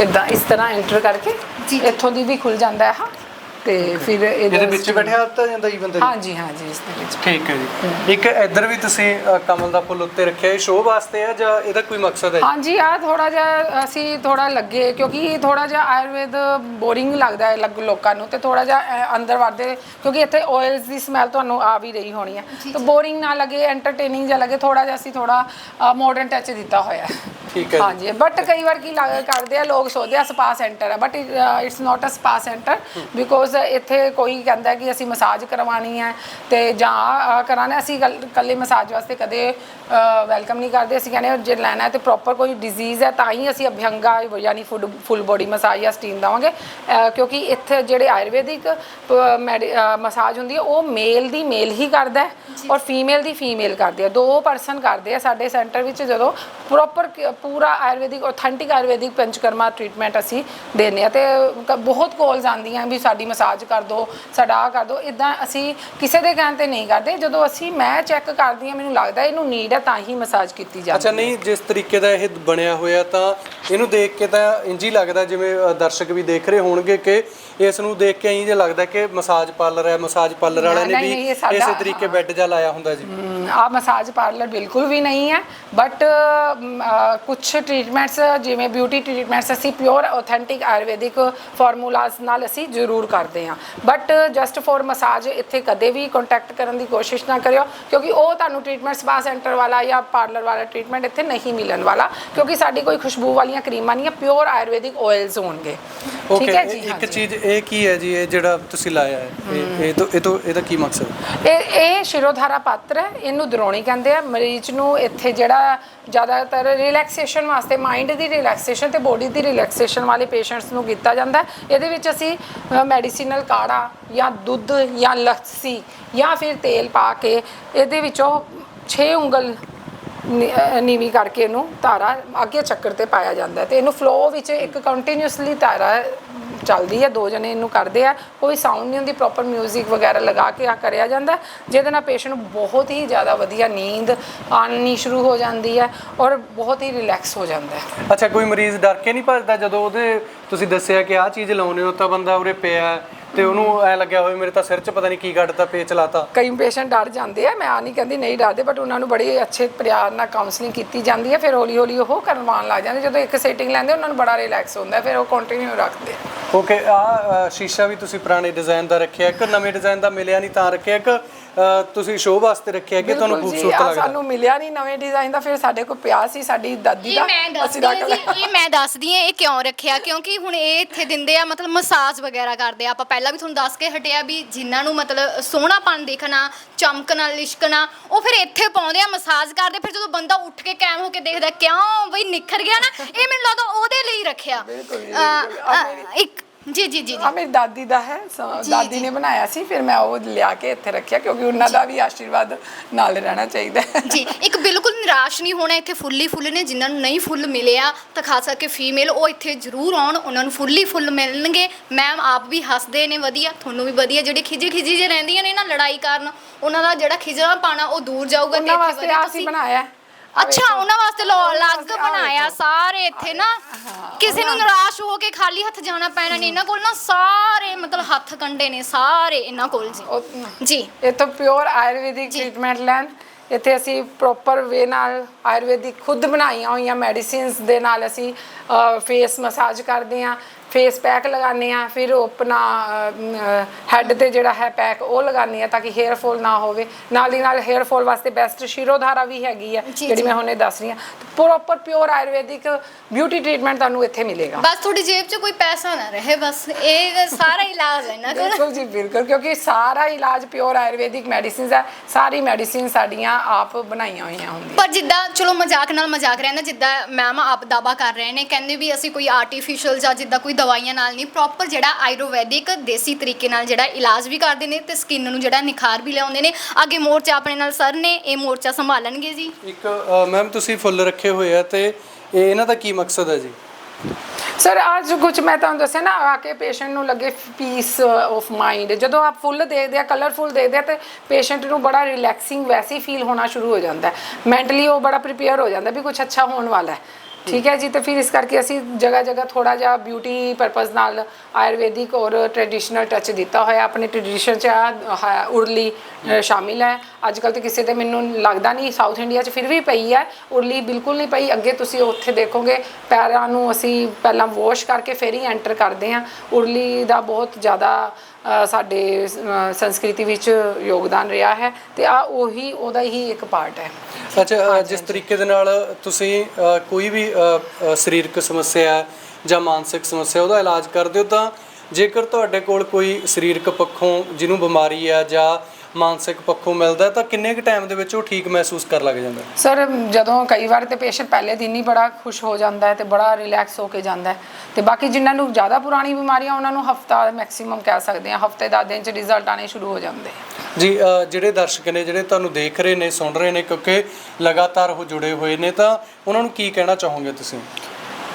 ਇਦਾਂ ਇਸ ਤਰ੍ਹਾਂ ਐਂਟਰ ਕਰਕੇ। ਇੱਥੋਂ ਦੀ ਵੀ ਖੁੱਲ ਜਾਂਦਾ ਹੈ ਹਾਂ ਤੇ ਫਿਰ
ਇਹਦੇ ਵਿੱਚ ਬੈਠਿਆ ਦਿੱਤਾ ਜਾਂਦਾ ਜੀ ਬੰਦੇ ਨੂੰ
ਹਾਂਜੀ ਹਾਂਜੀ ਇਸ ਦੇ ਵਿੱਚ।
ਠੀਕ ਹੈ ਜੀ। ਇੱਕ ਇੱਧਰ ਵੀ ਤੁਸੀਂ ਕਮਲ ਦਾ ਫੁੱਲ ਉੱਤੇ ਰੱਖਿਆ ਇਹ ਸ਼ੋਅ ਵਾਸਤੇ ਹੈ ਜਾਂ ਇਹਦਾ ਕੋਈ ਮਕਸਦ ਹੈ? ਜੀ?
ਹਾਂਜੀ ਆ ਥੋੜਾ ਜਿਹਾ ਅਸੀਂ ਥੋੜਾ ਲੱਗੇ ਕਿਉਂਕਿ ਥੋੜਾ ਜਿਹਾ ਆਯੁਰਵੇਦ ਬੋਰਿੰਗ ਲੱਗਦਾ ਹੈ ਲੱਗ ਲੋਕਾਂ ਨੂੰ ਤੇ ਥੋੜਾ ਜਿਹਾ ਅੰਦਰ ਵੜਦੇ ਕਿਉਂਕਿ ਇੱਥੇ ਆਇਲਸ ਦੀ ਸਮੈਲ ਤੁਹਾਨੂੰ ਆ ਵੀ ਰਹੀ ਹੋਣੀ ਹੈ। ਤਾਂ ਬੋਰਿੰਗ ਨਾ ਲੱਗੇ ਐਂਟਰਟੇਨਿੰਗ ਜਿਹਾ ਲੱਗੇ ਥੋੜਾ ਜਿਹਾ ਅਸੀਂ ਥੋੜਾ ਮਾਡਰਨ ਟੱਚ ਦਿੱਤਾ ਹੋਇਆ ਹੈ।
ਠੀਕ ਹੈ ਜੀ।
ਹਾਂਜੀ ਬਟ ਕਈ ਵਾਰ ਕੀ ਲੱਗ ਕਰਦੇ ਆ ਲੋਕ ਸੋਚਦੇ ਆ ਸਪਾ ਸੈਂਟਰ ਹੈ but it's not a spa centre because ਇੱਥੇ ਕੋਈ ਕਹਿੰਦਾ ਕਿ ਅਸੀਂ ਮਸਾਜ ਕਰਵਾਣੀ ਹੈ ਤੇ ਜਾਂ ਅਹ, ਕਰਾਣਾ ਅਸੀਂ ਗੱਲ- ਇਕੱਲੇ ਮਸਾਜ ਵਾਸਤੇ ਕਦੇ ਵੈਲਕਮ ਨਹੀਂ ਕਰਦੇ। ਅਸੀਂ ਕਹਿੰਦੇ ਹਾਂ, ਜੇ ਲੈਣਾ ਹੈ ਤੇ ਪ੍ਰੋਪਰ ਕੋਈ ਡਿਜ਼ੀਜ਼ ਹੈ ਤਾਂ ਹੀ ਅਸੀਂ ਅਭਿਅੰਗਾ ਯਾਨੀ ਫੁੱਡ ਫੁੱਲ ਬੋਡੀ ਮਸਾਜ ਜਾਂ ਸਟੀਮ ਦਵਾਂਗੇ। ਅਹ, ਕਿਉਂਕਿ ਇੱਥੇ ਜਿਹੜੇ ਆਯੁਰਵੈਦਿਕ ਮਸਾਜ ਹੁੰਦੀ ਹੈ ਉਹ ਮੇਲ ਦੀ ਮੇਲ ਹੀ ਕਰਦਾ ਹੈ ਔਰ ਫੀਮੇਲ ਦੀ ਫੀਮੇਲ ਕਰਦੀ ਹੈ ਦੋ ਪਰਸਨ ਕਰਦੇ ਆ ਸਾਡੇ ਸੈਂਟਰ ਵਿੱਚ ਜਦੋਂ ਪ੍ਰੋਪਰ ਪੂਰਾ ਆਯੁਰਵੈਦਿਕ ਆਥੈਂਟਿਕ ਆਯੁਰਵੈਦਿਕ ਪੰਚਕਰਮਾ ਟ੍ਰੀਟਮੈਂਟ ਅਸੀਂ ਦਿੰਦੇ ਆ। ਤੇ ਕ- ਬਹੁਤ ਕਾਲਸ ਆਉਂਦੀਆਂ ਵੀ ਸਾਡੀ ਮਸਾਜ ਕਰ ਦਿਓ ਸਾਡਾ ਕਰ ਦਿਓ ਇਦਾਂ ਅਸੀਂ ਕਿਸੇ ਦੇ ਕਹਿਣ ਤੇ ਨਹੀਂ ਕਰਦੇ। ਜਦੋਂ ਅਸੀਂ ਮੈਂ ਚੈੱਕ ਕਰਦੀ ਹਾਂ ਮੈਨੂੰ ਲੱਗਦਾ ਇਹਨੂੰ ਨੀਡ ਹੈ ਤਾਂ ਹੀ ਮਸਾਜ ਕੀਤੀ ਜਾਂਦੀ
ਅੱਛਾ ਨਹੀਂ ਜਿਸ ਤਰੀਕੇ ਦਾ ਇਹ ਬਣਿਆ ਹੋਇਆ ਤਾਂ ਇਹਨੂੰ ਦੇਖ ਕੇ ਤਾਂ ਇੰਜ ਹੀ ਲੱਗਦਾ ਜਿਵੇਂ ਦਰਸ਼ਕ ਵੀ ਦੇਖ ਰਹੇ ਹੋਣਗੇ ਕਿ ਇਸ ਨੂੰ ਦੇਖ ਕੇ ਇੰਜ ਲੱਗਦਾ ਕਿ ਮਸਾਜ ਪਾਰਲਰ ਹੈ ਮਸਾਜ ਪਾਰਲਰ ਵਾਲਿਆਂ ਨੇ ਵੀ ਇਸੇ ਤਰੀਕੇ ਬੈੱਡ ਜਾ ਲਾਇਆ ਹੁੰਦਾ ਜੀ।
ਆ ਮਸਾਜ ਪਾਰਲਰ ਬਿਲਕੁਲ ਵੀ ਨਹੀਂ ਹੈ ਬਟ ਕੁਝ ਟ੍ਰੀਟਮੈਂਟਸ ਜਿਵੇਂ ਬਿਊਟੀ ਟ੍ਰੀਟਮੈਂਟਸ ਅਸੀਂ ਪਿਓਰ ਆਥੈਂਟਿਕ ਆਯੁਰਵੈਦਿਕ ਫਾਰਮੂਲਾਜ਼ ਨਾਲ ਅਸੀਂ ਜ਼ਰੂਰ ਕਰਦੇ ਹਾਂ। ਬਟ ਜਸਟ ਫॉर ਮਸਾਜ ਇੱਥੇ ਕਦੇ ਵੀ ਕੰਟੈਕਟ ਕਰਨ ਦੀ ਕੋਸ਼ਿਸ਼ ਨਾ ਕਰਿਓ ਕਿਉਂਕਿ ਉਹ ਤੁਹਾਨੂੰ ਟ੍ਰੀਟਮੈਂਟ ਸਪਾ ਸੈਂਟਰ ਵਾਲਾ ਜਾਂ ਪਾਰਲਰ ਵਾਲਾ ਟ੍ਰੀਟਮੈਂਟ ਇੱਥੇ ਨਹੀਂ ਮਿਲਣ ਵਾਲਾ ਕਿਉਂਕਿ ਸਾਡੀ ਕੋਈ ਖੁਸ਼ਬੂ ਵਾਲੀਆਂ ਕਰੀਮਾਂ ਨਹੀਂ ਹੈ ਪਿਓਰ ਆਯੁਰਵੈਦਿਕ ਆਇਲਸ ਹੋਣਗੇ। ਠੀਕ ਹੈ ਜੀ?
ਇੱਕ। ਚੀਜ਼ ਇਹ ਕੀ ਹੈ ਜੀ ਇਹ ਜਿਹੜਾ ਤੁਸੀਂ ਲਾਇਆ ਹੈ ਇਹ ਤੋਂ ਇਹ ਤੋਂ ਇਹਦਾ ਕੀ ਮਕਸਦ?
ਇਹ ਇਹ ਸ਼ਿਰੋਧਾਰਾ ਪਾਤਰ ਹੈ ਇਹਨੂੰ ਦਰੋਣੀ ਕਹਿੰਦੇ ਆ। ਮਰੀਜ਼ ਨੂੰ ਇੱਥੇ ਜਿਹੜਾ ਜ਼ਿਆਦਾਤਰ ਰਿਲੈਕਸੇਸ਼ਨ ਵਾਸਤੇ ਮਾਈਂਡ ਦੀ ਰਿਲੈਕਸੇਸ਼ਨ ਤੇ ਬੋਡੀ ਦੀ ਰਿਲੈਕਸੇਸ਼ਨ ਵਾਲੇ ਪੇਸ਼ੈਂਟਸ ਨੂੰ ਕੀਤਾ ਜਾਂਦਾ ਹੈ। ਇਹਦੇ ਵਿੱਚ ਅਸੀਂ ਮੈਡੀਸਿਨਲ ਕਾੜਾ ਜਾਂ ਦੁੱਧ ਜਾਂ ਲੱਸੀ ਜਾਂ ਫਿਰ ਤੇਲ ਪਾ ਕੇ ਇਹਦੇ ਵਿੱਚੋਂ 6 ਉਂਗਲ ਨੀ- ਨੀਵੀਂ ਕਰਕੇ ਇਹਨੂੰ ਤਾਰਾ ਅੱਗੇ ਚੱਕਰ ਤੇ ਪਾਇਆ ਜਾਂਦਾ ਹੈ ਤੇ ਇਹਨੂੰ ਫਲੋ ਵਿੱਚ ਇੱਕ ਕੰਟੀਨਿਊਸਲੀ ਤਾਰਾ ਚੱਲਦੀ ਹੈ, ਦੋ ਜਣੇ ਇਹਨੂੰ ਕਰਦੇ ਆ। ਕੋਈ ਸਾਊਂਡ ਨਹੀਂ ਹੁੰਦੀ ਪ੍ਰੋਪਰ 뮤직 ਵਗੈਰਾ ਲਗਾ ਕੇ ਆ ਕਰਿਆ ਜਾਂਦਾ। ਜਿਹਦੇ ਨਾਲ ਪੇਸ਼ੈਂਟ ਨੂੰ ਬਹੁਤ ਹੀ ਜ਼ਿਆਦਾ ਵਧੀਆ ਨੀਂਦ ਆਉਣੀ ਸ਼ੁਰੂ ਹੋ ਜਾਂਦੀ ਹੈ ਔਰ ਬਹੁਤ ਹੀ ਰਿਲੈਕਸ ਹੋ ਜਾਂਦਾ ਹੈ।
ਅੱਛਾ, ਕੋਈ ਮਰੀਜ਼ ਡਰ ਕੇ ਨਹੀਂ ਭੱਜਦਾ? ਜਦੋਂ ਉਹਦੇ ਤੁਸੀਂ ਦੱਸਿਆ ਕਿ ਆਹ ਚੀਜ਼ ਲਾਉਨੇ ਹੋ ਤਾਂ ਬੰਦਾ ਉਰੇ ਪਿਆ ਤੇ ਉਹਨੂੰ ਐ ਲੱਗਿਆ ਹੋਵੇ ਮੇਰੇ ਤਾਂ ਸਿਰ 'ਚ ਪਤਾ ਨਹੀਂ ਕੀ ਗੱਡਤਾ ਪੇਚ ਲਾਤਾ।
ਕਈ ਪੇਸ਼ੈਂਟ ਡਰ ਜਾਂਦੇ ਆ ਮੈਂ ਆ ਨਹੀਂ ਕਹਿੰਦੀ ਨਹੀਂ ਡਰਦੇ ਬਟ ਉਹਨਾਂ ਨੂੰ ਬੜੀ ਅੱਛੇ ਪਿਆਰ ਨਾਲ ਕਾਉਂਸਲਿੰਗ ਕੀਤੀ ਜਾਂਦੀ ਹੈ ਫਿਰ ਹੌਲੀ ਹੌਲੀ ਉਹ ਕਰਵਾਉਣ ਲੱਗ ਜਾਂਦੇ। ਜਦੋਂ ਇੱਕ ਸੈਟਿੰਗ ਲੈਂਦੇ ਉਹਨਾਂ ਨੂੰ ਬੜਾ ਰਿਲੈਕਸ ਹੁੰਦਾ ਫਿਰ ਉਹ ਕੰਟੀਨਿਊ ਰੱਖਦੇ।
ਓਕੇ ਆ ਸ਼ੀਸ਼ਾ ਵੀ ਤੁਸੀਂ ਪੁਰਾਣੇ ਡਿਜ਼ਾਈਨ ਦਾ ਰੱਖਿਆ ਇੱਕ ਨਵੇਂ ਡਿਜ਼ਾਈਨ ਦਾ ਮਿਲਿਆ ਨਹੀਂ ਤਾਂ ਰੱਖਿਆ ਇੱਕ ਤੁਸੀਂ ਸ਼ੋਅ ਵਾਸਤੇ ਰੱਖਿਆ ਕਿ ਤੁਹਾਨੂੰ
ਬਿਲਕੁਲ ਜੀ,
ਖੂਬਸੂਰਤ
ਆਹ
ਲੱਗਦਾ?
ਸਾਨੂੰ ਮਿਲਿਆ ਨਹੀਂ ਨਵੇਂ ਡਿਜ਼ਾਈਨ ਦਾ ਫਿਰ ਸਾਡੇ ਕੋਲ ਪਿਆ ਸੀ ਸਾਡੀ ਦਾਦੀ
ਇਹ
ਦਾ
ਮੈਂ ਦੱਸਦੀ ਹਾਂ। ਜੀ ਇਹ ਮੈਂ ਦੱਸਦੀ ਹਾਂ ਇਹ ਕਿਉਂ ਰੱਖਿਆ? ਕਿਉਂਕਿ ਹੁਣ ਇਹ ਇੱਥੇ ਦਿੰਦੇ ਆ ਮਤਲਬ ਮਸਾਜ ਵਗੈਰਾ ਕਰਦੇ ਆ। ਆਪਾਂ ਪਹਿਲਾਂ ਵੀ ਤੁਹਾਨੂੰ ਦੱਸ ਕੇ ਹਟਿਆ ਵੀ ਜਿਨ੍ਹਾਂ ਨੂੰ ਮਤਲਬ ਸੋਹਣਾਪਨ ਦੇਖਣਾ ਚਮਕਣਾ ਲਿਸ਼ਕਣਾ ਉਹ ਫਿਰ ਇੱਥੇ ਪਾਉਂਦੇ ਆ ਮਸਾਜ ਕਰਦੇ। ਫਿਰ ਜਦੋਂ ਬੰਦਾ ਉੱਠ ਕੇ ਕਾਇਮ ਹੋ ਕੇ ਦੇਖਦਾ ਕਿਉਂ ਬਈ ਨਿਖਰ ਗਿਆ ਨਾ? ਇਹ ਮੈਨੂੰ ਲੱਗਦਾ ਉਹਦੇ ਲਈ ਰੱਖਿਆ।
ਬਿਲਕੁਲ ਜੀ,
ਅ,
ਬਿਲਕੁਲ। ਆਹ
ਅ, ਇੱਕ ਜੀ ਜੀ ਜੀ
ਆ ਮੇਰੀ ਦਾਦੀ ਦਾ ਹੈ ਸ-
ਜੀ,
ਦਾਦੀ
ਜੀ।
ਨੇ ਬਣਾਇਆ ਸੀ ਫਿਰ ਮੈਂ ਉਹ ਲਿਆ ਕੇ ਇੱਥੇ ਰੱਖਿਆ ਕਿਉਂਕਿ ਉਹਨਾਂ ਦਾ ਵੀ ਆਸ਼ੀਰਵਾਦ ਨਾਲ ਰਹਿਣਾ ਚਾਹੀਦਾ ਹੈ
ਜੀ ਇੱਕ ਬਿਲਕੁਲ ਨਿਰਾਸ਼ ਨਹੀਂ ਹੋਣਾ ਇੱਥੇ ਫੁੱਲੀ ਫੁੱਲ ਨੇ ਜਿਨ੍ਹਾਂ ਨੂੰ ਨਹੀਂ ਫੁੱਲ ਮਿਲਿਆ ਤਾਂ ਖਾਸ ਕਰਕੇ ਫੀਮੇਲ ਉਹ ਇੱਥੇ ਜ਼ਰੂਰ ਆਉਣ ਉਹਨਾਂ ਨੂੰ ਫੁੱਲੀ ਫੁੱਲ ਮਿਲਣਗੇ ਮੈਮ ਆਪ ਵੀ ਹੱਸਦੇ ਨੇ ਵਧੀਆ ਤੁਹਾਨੂੰ ਵੀ ਵਧੀਆ ਜਿਹੜੇ ਖਿਜੀ ਖਿਜੀ ਜੇ ਰਹਿੰਦੀਆਂ ਨੇ ਨਾ ਲੜਾਈ ਕਾਰਨ ਉਹਨਾਂ ਦਾ ਜਿਹੜਾ ਖਿਜਣਾ ਪਾਣਾ ਉਹ ਦੂਰ ਜਾਊਗਾ
ਉਹਨਾਂ
ਇੱਥੇ
ਵਾਸਤੇ
ਵਧੀਆ
ਅਸੀਂ ਬਣਾਇਆ ਹੈ।
ਅੱਛਾ। ਉਹਨਾਂ ਵਾਸਤੇ ਲੋ- ਅਲੱਗ ਬਣਾਇਆ। ਸਾਰੇ ਇੱਥੇ ਨਾ ਕਿਸੇ ਨੂੰ ਨਿਰਾਸ਼ ਹੋ ਕੇ ਖਾਲੀ ਹੱਥ ਜਾਣਾ ਪੈਣਾ ਨਹੀਂ ਇਹਨਾਂ ਕੋਲ ਨਾ ਸਾਰੇ ਮਤਲਬ ਹੱਥ ਕੰਡੇ ਨੇ ਸਾਰੇ ਇਹਨਾਂ ਕੋਲ ਜੀ ਜੀ
ਇੱਥੋਂ ਪਿਓਰ ਆਯੁਰਵੈਦਿਕ। ਟ੍ਰੀਟਮੈਂਟ ਲੈਣ ਇੱਥੇ ਅਸੀਂ ਪ੍ਰੋਪਰ ਵੇ ਨਾਲ ਆਯੁਰਵੈਦਿਕ ਖੁਦ ਬਣਾਈਆਂ ਹੋਈਆਂ ਮੈਡੀਸਿਨਸ ਦੇ ਨਾਲ ਅਸੀਂ ਫੇਸ ਮਸਾਜ ਕਰਦੇ ਹਾਂ ਫੇਸ ਪੈਕ ਲਗਾਉਂਦੇ ਹਾਂ ਫਿਰ ਉਹ ਆਪਣਾ ਹੈੱਡ ਤੇ ਜਿਹੜਾ ਹੈ ਪੈਕ ਉਹ ਲਗਾਉਂਦੇ ਹਾਂ ਤਾਂ ਕਿ ਹੇਅਰ ਫਾਲ ਨਾ ਹੋਵੇ। ਨਾਲ ਦੀ ਨਾਲ ਹੇਅਰ ਫਾਲ ਵਾਸਤੇ ਬੈਸਟ ਸ਼ਿਰੋਧਾਰਾ ਵੀ ਹੈਗੀ
ਜੀ,
ਜਿਹੜੀ। ਮੈਂ ਹੁਣੇ ਦੱਸ ਰਹੀ ਹਾਂ। Proper pure Ayurvedic beauty treatment ਤੁਹਾਨੂੰ ਇੱਥੇ ਮਿਲੇਗਾ।
ਬਸ ਤੁਹਾਡੀ ਜੇਬ 'ਚ ਕੋਈ ਪੈਸਾ ਨਾ ਰਹੇ ਬਸ ਇਹ ਸਾਰਾ ਇਲਾਜ ਹੈ ਕੋਲ
ਬਿਲਕੁਲ ਜੀ ਬਿਲਕੁਲ ਕਿਉਂਕਿ ਸਾਰਾ ਇਲਾਜ ਪਿਓਰ ਆਯੁਰਵੈਦਿਕ ਮੈਡੀਸਿਨਸ ਹੈ ਸਾਰੀ ਮੈਡੀਸਿਨ ਸਾਡੀਆਂ ਆਪ ਬਣਾਈਆਂ ਹੋਈਆਂ ਹੁੰਦੀਆਂ।
ਪਰ ਜਿੱਦਾਂ ਚਲੋ ਮਜ਼ਾਕ ਨਾਲ ਮਜ਼ਾਕ ਰਹਿੰਦਾ ਜਿੱਦਾਂ ਮੈਮ ਆਪ ਦਾਵਾ ਕਰ ਰਹੇ ਨੇ ਕਹਿੰਦੇ ਵੀ ਅਸੀਂ ਕੋਈ ਆਰਟੀਫੀਸ਼ੀਅਲ ਜਾਂ ਜਿੱਦਾਂ ਕੋਈ ਦਵਾਈਆਂ ਨਾਲ ਨਹੀਂ ਪ੍ਰੋਪਰ ਜਿਹੜਾ ਆਯੁਰਵੈਦਿਕ ਦੇਸੀ ਤਰੀਕੇ ਨਾਲ ਜਿਹੜਾ ਇਲਾਜ ਵੀ ਕਰਦੇ ਨੇ ਤੇ ਸਕਿਨ ਨੂੰ ਜਿਹੜਾ ਨਿਖਾਰ ਵੀ ਲਿਆਉਂਦੇ ਨੇ। ਅੱਗੇ ਮੋਰਚਾ ਆਪਣੇ ਨਾਲ ਸਰ ਨੇ ਇਹ ਮੋਰਚਾ ਸੰਭਾਲਣਗੇ ਜੀ।
ਇੱਕ ਮੈਮ ਤੁਸੀਂ ਫੁੱਲ ਰੱਖੇ ਹੋਏ ਆ ਤੇ ਇਹ ਇਹਨਾਂ ਦਾ ਕੀ ਮਕਸਦ ਹੈ ਜੀ?
ਸਰ ਅੱਜ ਕੁਝ ਮੈਂ ਤੁਹਾਨੂੰ ਦੱਸਿਆ ਨਾ ਆ ਕੇ ਪੇਸ਼ੈਂਟ ਨੂੰ ਲੱਗੇ ਪੀਸ ਆਫ ਮਾਈਂਡ ਜਦੋਂ ਆਪ ਫੁੱਲ ਦੇਖਦੇ ਆ ਕਲਰਫੁਲ ਦੇਖਦੇ ਆ ਤੇ ਪੇਸ਼ੈਂਟ ਨੂੰ ਬੜਾ ਰਿਲੈਕਸਿੰਗ ਵੈਸੀ ਫੀਲ ਹੋਣਾ ਸ਼ੁਰੂ ਹੋ ਜਾਂਦਾ ਹੈ। ਮੈਂਟਲੀ ਉਹ ਬੜਾ ਪ੍ਰੀਪੇਅਰ ਹੋ ਜਾਂਦਾ ਵੀ ਕੁਝ ਅੱਛਾ ਹੋਣ ਵਾਲਾ ਹੈ। ਠੀਕ ਹੈ ਜੀ, ਤੇ ਫਿਰ ਇਸ ਕਰਕੇ ਅਸੀਂ ਜਗ੍ਹਾ ਜਗ੍ਹਾ ਥੋੜਾ ਜਿਹਾ ਬਿਊਟੀ ਪਰਪਸ ਨਾਲ ਆਯੁਰਵੈਦਿਕ ਔਰ ਟ੍ਰੈਡੀਸ਼ਨਲ ਟੱਚ ਦਿੱਤਾ ਹੋਇਆ, ਆਪਣੇ ਟ੍ਰੈਡੀਸ਼ਨ ਚ ਆ ਹੈ ਉਰਲੀ ਸ਼ਾਮਿਲ ਹੈ। ਅੱਜ ਕੱਲ ਤੇ ਕਿਸੇ ਤੇ ਮੈਨੂੰ ਲੱਗਦਾ ਨਹੀਂ ਸਾਊਥ ਇੰਡੀਆ ਚ ਫਿਰ ਵੀ ਪਈ ਹੈ। ਉਰਲੀ ਬਿਲਕੁਲ ਨਹੀਂ ਪਈ। ਅੱਗੇ ਤੁਸੀਂ ਉੱਥੇ ਦੇਖੋਗੇ, ਪੈਰਾਂ ਨੂੰ ਅਸੀਂ ਪਹਿਲਾਂ ਵਾਸ਼ ਕਰਕੇ ਫਿਰ ਹੀ ਐਂਟਰ ਕਰਦੇ ਹਾਂ। ਉਰਲੀ ਦਾ ਬਹੁਤ ਜ਼ਿਆਦਾ ਸਾਡੇ ਸੰਸਕ੍ਰਿਤੀ ਵਿੱਚ ਯੋਗਦਾਨ ਰਿਹਾ ਹੈ ਤੇ ਆ ਉਹੀ ਉਹਦਾ ਹੀ ਇੱਕ ਪਾਰਟ ਹੈ।
ਅੱਛਾ ਜਿਸ ਤਰੀਕੇ ਦੇ ਨਾਲ ਤੁਸੀਂ ਕੋਈ ਵੀ ਸਰੀਰਕ ਸਮੱਸਿਆ ਜਾਂ ਮਾਨਸਿਕ ਸਮੱਸਿਆ ਉਹਦਾ ਇਲਾਜ ਕਰਦੇ ਹੋ ਤਾਂ ਜੇਕਰ ਤੁਹਾਡੇ ਕੋਲ ਕੋਈ ਸਰੀਰਕ ਪੱਖੋਂ ਜਿਹਨੂੰ ਬਿਮਾਰੀ ਆ ਜਾਂ ਮਾਨਸਿਕ ਪੱਖੋਂ ਮਿਲਦਾ ਤਾਂ ਕਿੰਨੇ ਕੁ ਟਾਈਮ ਦੇ ਵਿੱਚ ਉਹ ਠੀਕ ਮਹਿਸੂਸ ਕਰਨ ਲੱਗ ਜਾਂਦਾ?
ਸਰ ਜਦੋਂ ਕਈ ਵਾਰ ਤੇ ਪੇਸ਼ੈਂਟ ਪਹਿਲੇ ਦਿਨ ਹੀ ਬੜਾ ਖੁਸ਼ ਹੋ ਜਾਂਦਾ ਹੈ ਤੇ ਬੜਾ ਰਿਲੈਕਸ ਹੋ ਕੇ ਜਾਂਦਾ ਹੈ ਤੇ ਬਾਕੀ ਜਿਨ੍ਹਾਂ ਨੂੰ ਜ਼ਿਆਦਾ ਪੁਰਾਣੀ ਬਿਮਾਰੀਆਂ ਉਹਨਾਂ ਨੂੰ ਹਫਤਾ ਮੈਕਸਿਮਮ ਕਹਿ ਸਕਦੇ ਹਾਂ ਹਫ਼ਤੇ 10 ਦਿਨ ਚ ਰਿਜ਼ਲਟ ਆਣੇ ਸ਼ੁਰੂ ਹੋ ਜਾਂਦੇ ਆ
ਜੀ ਜਿਹੜੇ ਦਰਸ਼ਕ ਨੇ ਜਿਹੜੇ ਤੁਹਾਨੂੰ ਦੇਖ ਰਹੇ ਨੇ ਸੁਣ ਰਹੇ ਨੇ ਕਿਉਂਕਿ ਲਗਾਤਾਰ ਉਹ ਜੁੜੇ ਹੋਏ ਨੇ ਤਾਂ ਉਹਨਾਂ ਨੂੰ ਕੀ ਕਹਿਣਾ ਚਾਹੋਗੇ ਤੁਸੀਂ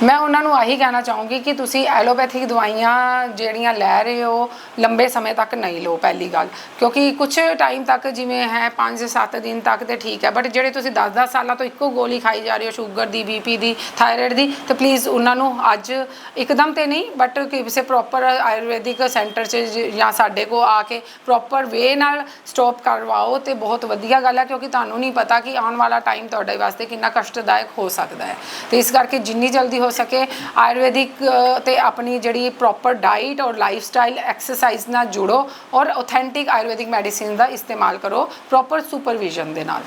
ਮੈਂ ਉਹਨਾਂ ਨੂੰ ਆਹੀ ਕਹਿਣਾ ਚਾਹੂੰਗੀ ਕਿ ਤੁਸੀਂ ਐਲੋਪੈਥਿਕ ਦਵਾਈਆਂ ਜਿਹੜੀਆਂ ਲੈ ਰਹੇ ਹੋ, ਲੰਬੇ ਸਮੇਂ ਤੱਕ ਨਹੀਂ ਲਓ ਪਹਿਲੀ ਗੱਲ। ਕਿਉਂਕਿ ਕੁਝ ਟਾਈਮ ਤੱਕ ਜਿਵੇਂ ਹੈ 5-7 ਦਿਨ ਤੱਕ ਤੇ ਠੀਕ ਹੈ ਬਟ ਜਿਹੜੇ ਤੁਸੀਂ 10-10 ਸਾਲਾਂ ਤੋਂ ਇੱਕੋ ਗੋਲੀ ਖਾਈ ਜਾ ਰਹੇ ਹੋ ਸ਼ੂਗਰ ਦੀ ਬੀਪੀ ਦੀ ਥਾਇਰਾਇਡ ਦੀ, ਤੇ ਪਲੀਜ਼ ਉਹਨਾਂ ਨੂੰ ਅੱਜ ਇੱਕਦਮ ਤੇ ਨਹੀਂ ਬਟ ਕਿਸੇ ਪ੍ਰੋਪਰ ਆਯੁਰਵੈਦਿਕ ਸੈਂਟਰ 'ਚ ਜ- ਜਾਂ ਸਾਡੇ ਕੋਲ ਆ ਕੇ ਪ੍ਰੋਪਰ ਵੇ ਨਾਲ ਸਟਾਪ ਕਰਵਾਓ ਤੇ ਬਹੁਤ ਵਧੀਆ ਗੱਲ ਹੈ, ਕਿਉਂਕਿ ਤੁਹਾਨੂੰ ਨਹੀਂ ਪਤਾ ਕਿ ਆਉਣ ਵਾਲਾ ਟਾਈਮ ਤੁਹਾਡੇ ਵਾਸਤੇ ਕਿੰਨਾ ਕਸ਼ਟਦਾਇਕ ਹੋ ਸਕਦਾ ਹੈ। ਤੇ ਇਸ ਕਰਕੇ ਜਿੰਨੀ ਜਲਦੀ ਹੋ ਸਕੇ। ਆਯੁਰਵੈਦਿਕ ਅ, ਤੇ ਆਪਣੀ ਜਿਹੜੀ ਪ੍ਰੋਪਰ ਡਾਈਟ ਔਰ ਲਾਈਫ ਸਟਾਈਲ ਐਕਸਰਸਾਈਜ਼ ਨਾਲ ਜੁੜੋ ਔਰ ਆਥੈਂਟਿਕ ਆਯੁਰਵੈਦਿਕ ਮੈਡੀਸਿਨ ਦਾ ਇਸਤੇਮਾਲ ਕਰੋ ਪ੍ਰੋਪਰ ਸੁਪਰਵਿਜ਼ਨ ਦੇ ਨਾਲ।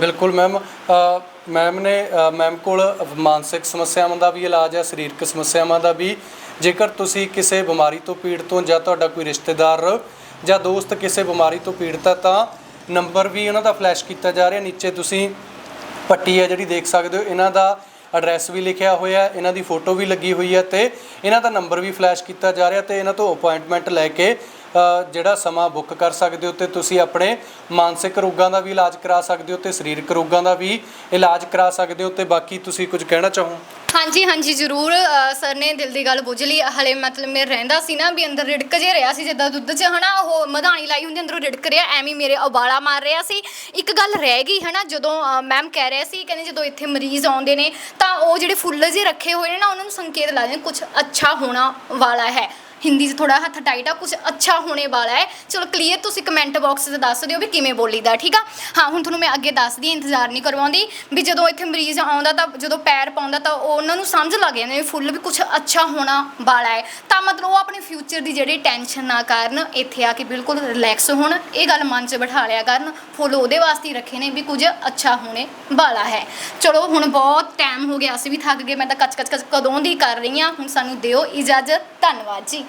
ਬਿਲਕੁਲ ਮੈਮ ਮੈਮ ਨੇ ਮੈਮ ਕੋਲ ਮਾਨਸਿਕ ਸਮੱਸਿਆਵਾਂ ਦਾ ਵੀ ਇਲਾਜ ਹੈ ਸਰੀਰਕ ਸਮੱਸਿਆਵਾਂ ਦਾ ਵੀ। ਜੇਕਰ ਤੁਸੀਂ ਕਿਸੇ ਬਿਮਾਰੀ ਤੋਂ ਪੀੜਤ ਹੋ ਜਾਂ ਤੁਹਾਡਾ ਕੋਈ ਰਿਸ਼ਤੇਦਾਰ ਜਾਂ ਦੋਸਤ ਕਿਸੇ ਬਿਮਾਰੀ ਤੋਂ ਪੀੜਤ ਹੈ ਤਾਂ ਨੰਬਰ ਵੀ ਉਹਨਾਂ ਦਾ ਫਲੈਸ਼ ਕੀਤਾ ਜਾ ਰਿਹਾ। ਨੀਚੇ ਤੁਸੀਂ ਪੱਟੀ ਹੈ ਜਿਹੜੀ ਦੇਖ ਸਕਦੇ ਹੋ। ਇਹਨਾਂ ਦਾ ਐਡਰੈਸ ਵੀ ਲਿਖਿਆ ਹੋਇਆ ਇਹਨਾਂ ਦੀ ਫੋਟੋ ਵੀ ਲੱਗੀ ਹੋਈ ਹੈ ਤੇ ਇਹਨਾਂ ਦਾ ਨੰਬਰ ਵੀ ਫਲੈਸ਼ ਕੀਤਾ ਜਾ ਰਿਹਾ ਤੇ ਇਹਨਾਂ ਤੋਂ ਅਪਾਇੰਟਮੈਂਟ ਲੈ ਕੇ ਜਿਹੜਾ ਸਮਾਂ ਬੁੱਕ ਕਰ ਸਕਦੇ ਹੋ ਤੇ ਤੁਸੀਂ ਆਪਣੇ ਮਾਨਸਿਕ ਰੋਗਾਂ ਦਾ ਵੀ ਇਲਾਜ ਕਰਾ ਸਕਦੇ ਹੋ ਤੇ ਸਰੀਰਕ ਰੋਗਾਂ ਦਾ ਵੀ ਇਲਾਜ ਕਰਾ ਸਕਦੇ ਹੋ ਤੇ ਬਾਕੀ ਤੁਸੀਂ ਕੁਝ ਕਹਿਣਾ ਚਾਹੋ?
ਹਾਂਜੀ ਹਾਂਜੀ, ਜ਼ਰੂਰ। ਸਰ ਨੇ ਦਿਲ ਦੀ ਗੱਲ ਬੁੱਝ ਲਈ। ਹਲੇ ਮਤਲਬ ਮੇਰੇ ਰਹਿੰਦਾ ਸੀ ਨਾ ਵੀ ਅੰਦਰ ਰਿੜਕ ਜੇ ਰਿਹਾ ਸੀ, ਜਿੱਦਾਂ ਦੁੱਧ 'ਚ ਹਨਾ, ਉਹ ਮਧਾਣੀ ਲਾਈ ਹੁੰਦੀ, ਅੰਦਰੋਂ ਰਿੜਕ ਰਿਹਾ, ਐਵੇਂ ਹੀ ਮੇਰੇ ਉਬਾਲਾ ਮਾਰ ਰਿਹਾ ਸੀ। ਇੱਕ ਗੱਲ ਰਹਿ ਗਈ ਹਨਾ, ਜਦੋਂ ਮੈਮ ਕਹਿ ਰਿਹਾ ਸੀ, ਕਹਿੰਦੇ ਜਦੋਂ ਇੱਥੇ ਮਰੀਜ਼ ਆਉਂਦੇ ਨੇ, ਤਾਂ ਉਹ ਜਿਹੜੇ ਫੁੱਲ ਜੇ ਰੱਖੇ ਹੋਏ ਨੇ ਨਾ, ਉਹਨਾਂ ਨੂੰ ਸੰਕੇਤ ਲਾ ਨੇ ਕੁਝ ਅੱਛਾ ਹੋਣਾ ਵਾਲਾ ਹੈ। ਹਿੰਦੀ 'ਚ ਥੋੜਾ ਹੱਥ ਟਾਈਟ ਆ ਕੁਝ ਅੱਛਾ ਹੋਣੇ ਵਾਲਾ ਹੈ। ਚਲੋ ਕਲੀਅਰ ਤੁਸੀਂ ਕਮੈਂਟ ਬਾਕਸ 'ਚ ਦੱਸ ਦਿਓ ਵੀ ਕਿਵੇਂ ਬੋਲੀਦਾ ਠੀਕ ਆ? ਹਾਂ, ਹੁਣ ਤੁਹਾਨੂੰ ਮੈਂ ਅੱਗੇ ਦੱਸਦੀ, ਇੰਤਜ਼ਾਰ ਨਹੀਂ ਕਰਵਾਉਂਦੀ ਵੀ ਜਦੋਂ ਇੱਥੇ ਮਰੀਜ਼ ਆਉਂਦਾ ਤਾਂ ਜਦੋਂ ਪੈਰ ਪਾਉਂਦਾ ਤਾਂ ਉਹ ਉਹਨਾਂ ਨੂੰ ਸਮਝ ਲੱਗ ਜਾਂਦੇ ਵੀ ਫੁੱਲ ਵੀ ਕੁਝ ਅੱਛਾ ਹੋਣਾ ਵਾਲਾ ਹੈ। ਤਾਂ ਮਤਲਬ ਉਹ ਆਪਣੇ ਫਿਊਚਰ ਦੀ ਜਿਹੜੀ ਟੈਨਸ਼ਨ ਨਾ ਕਰਨ ਇੱਥੇ ਆ ਕੇ ਬਿਲਕੁਲ ਰਿਲੈਕਸ ਹੋਣ, ਇਹ ਗੱਲ ਮਨ 'ਚ ਬਿਠਾ ਲਿਆ ਕਰਨ ਫੁੱਲ ਉਹਦੇ ਵਾਸਤੇ ਰੱਖੇ ਨੇ ਵੀ ਕੁਝ ਅੱਛਾ ਹੋਣੇ ਵਾਲਾ ਹੈ। ਚਲੋ ਹੁਣ ਬਹੁਤ ਟਾਈਮ ਹੋ ਗਿਆ, ਅਸੀਂ ਵੀ ਥੱਕ ਗਏ, ਮੈਂ ਤਾਂ ਕੱਚ ਕੱਚ ਕੱਚ ਕਦੋਂ ਦੀ ਕਰ ਰਹੀ ਹਾਂ, ਹੁਣ ਸਾਨੂੰ ਦਿਓ ਇਜਾਜ਼ਤ, ਧੰਨਵਾਦ ਜੀ।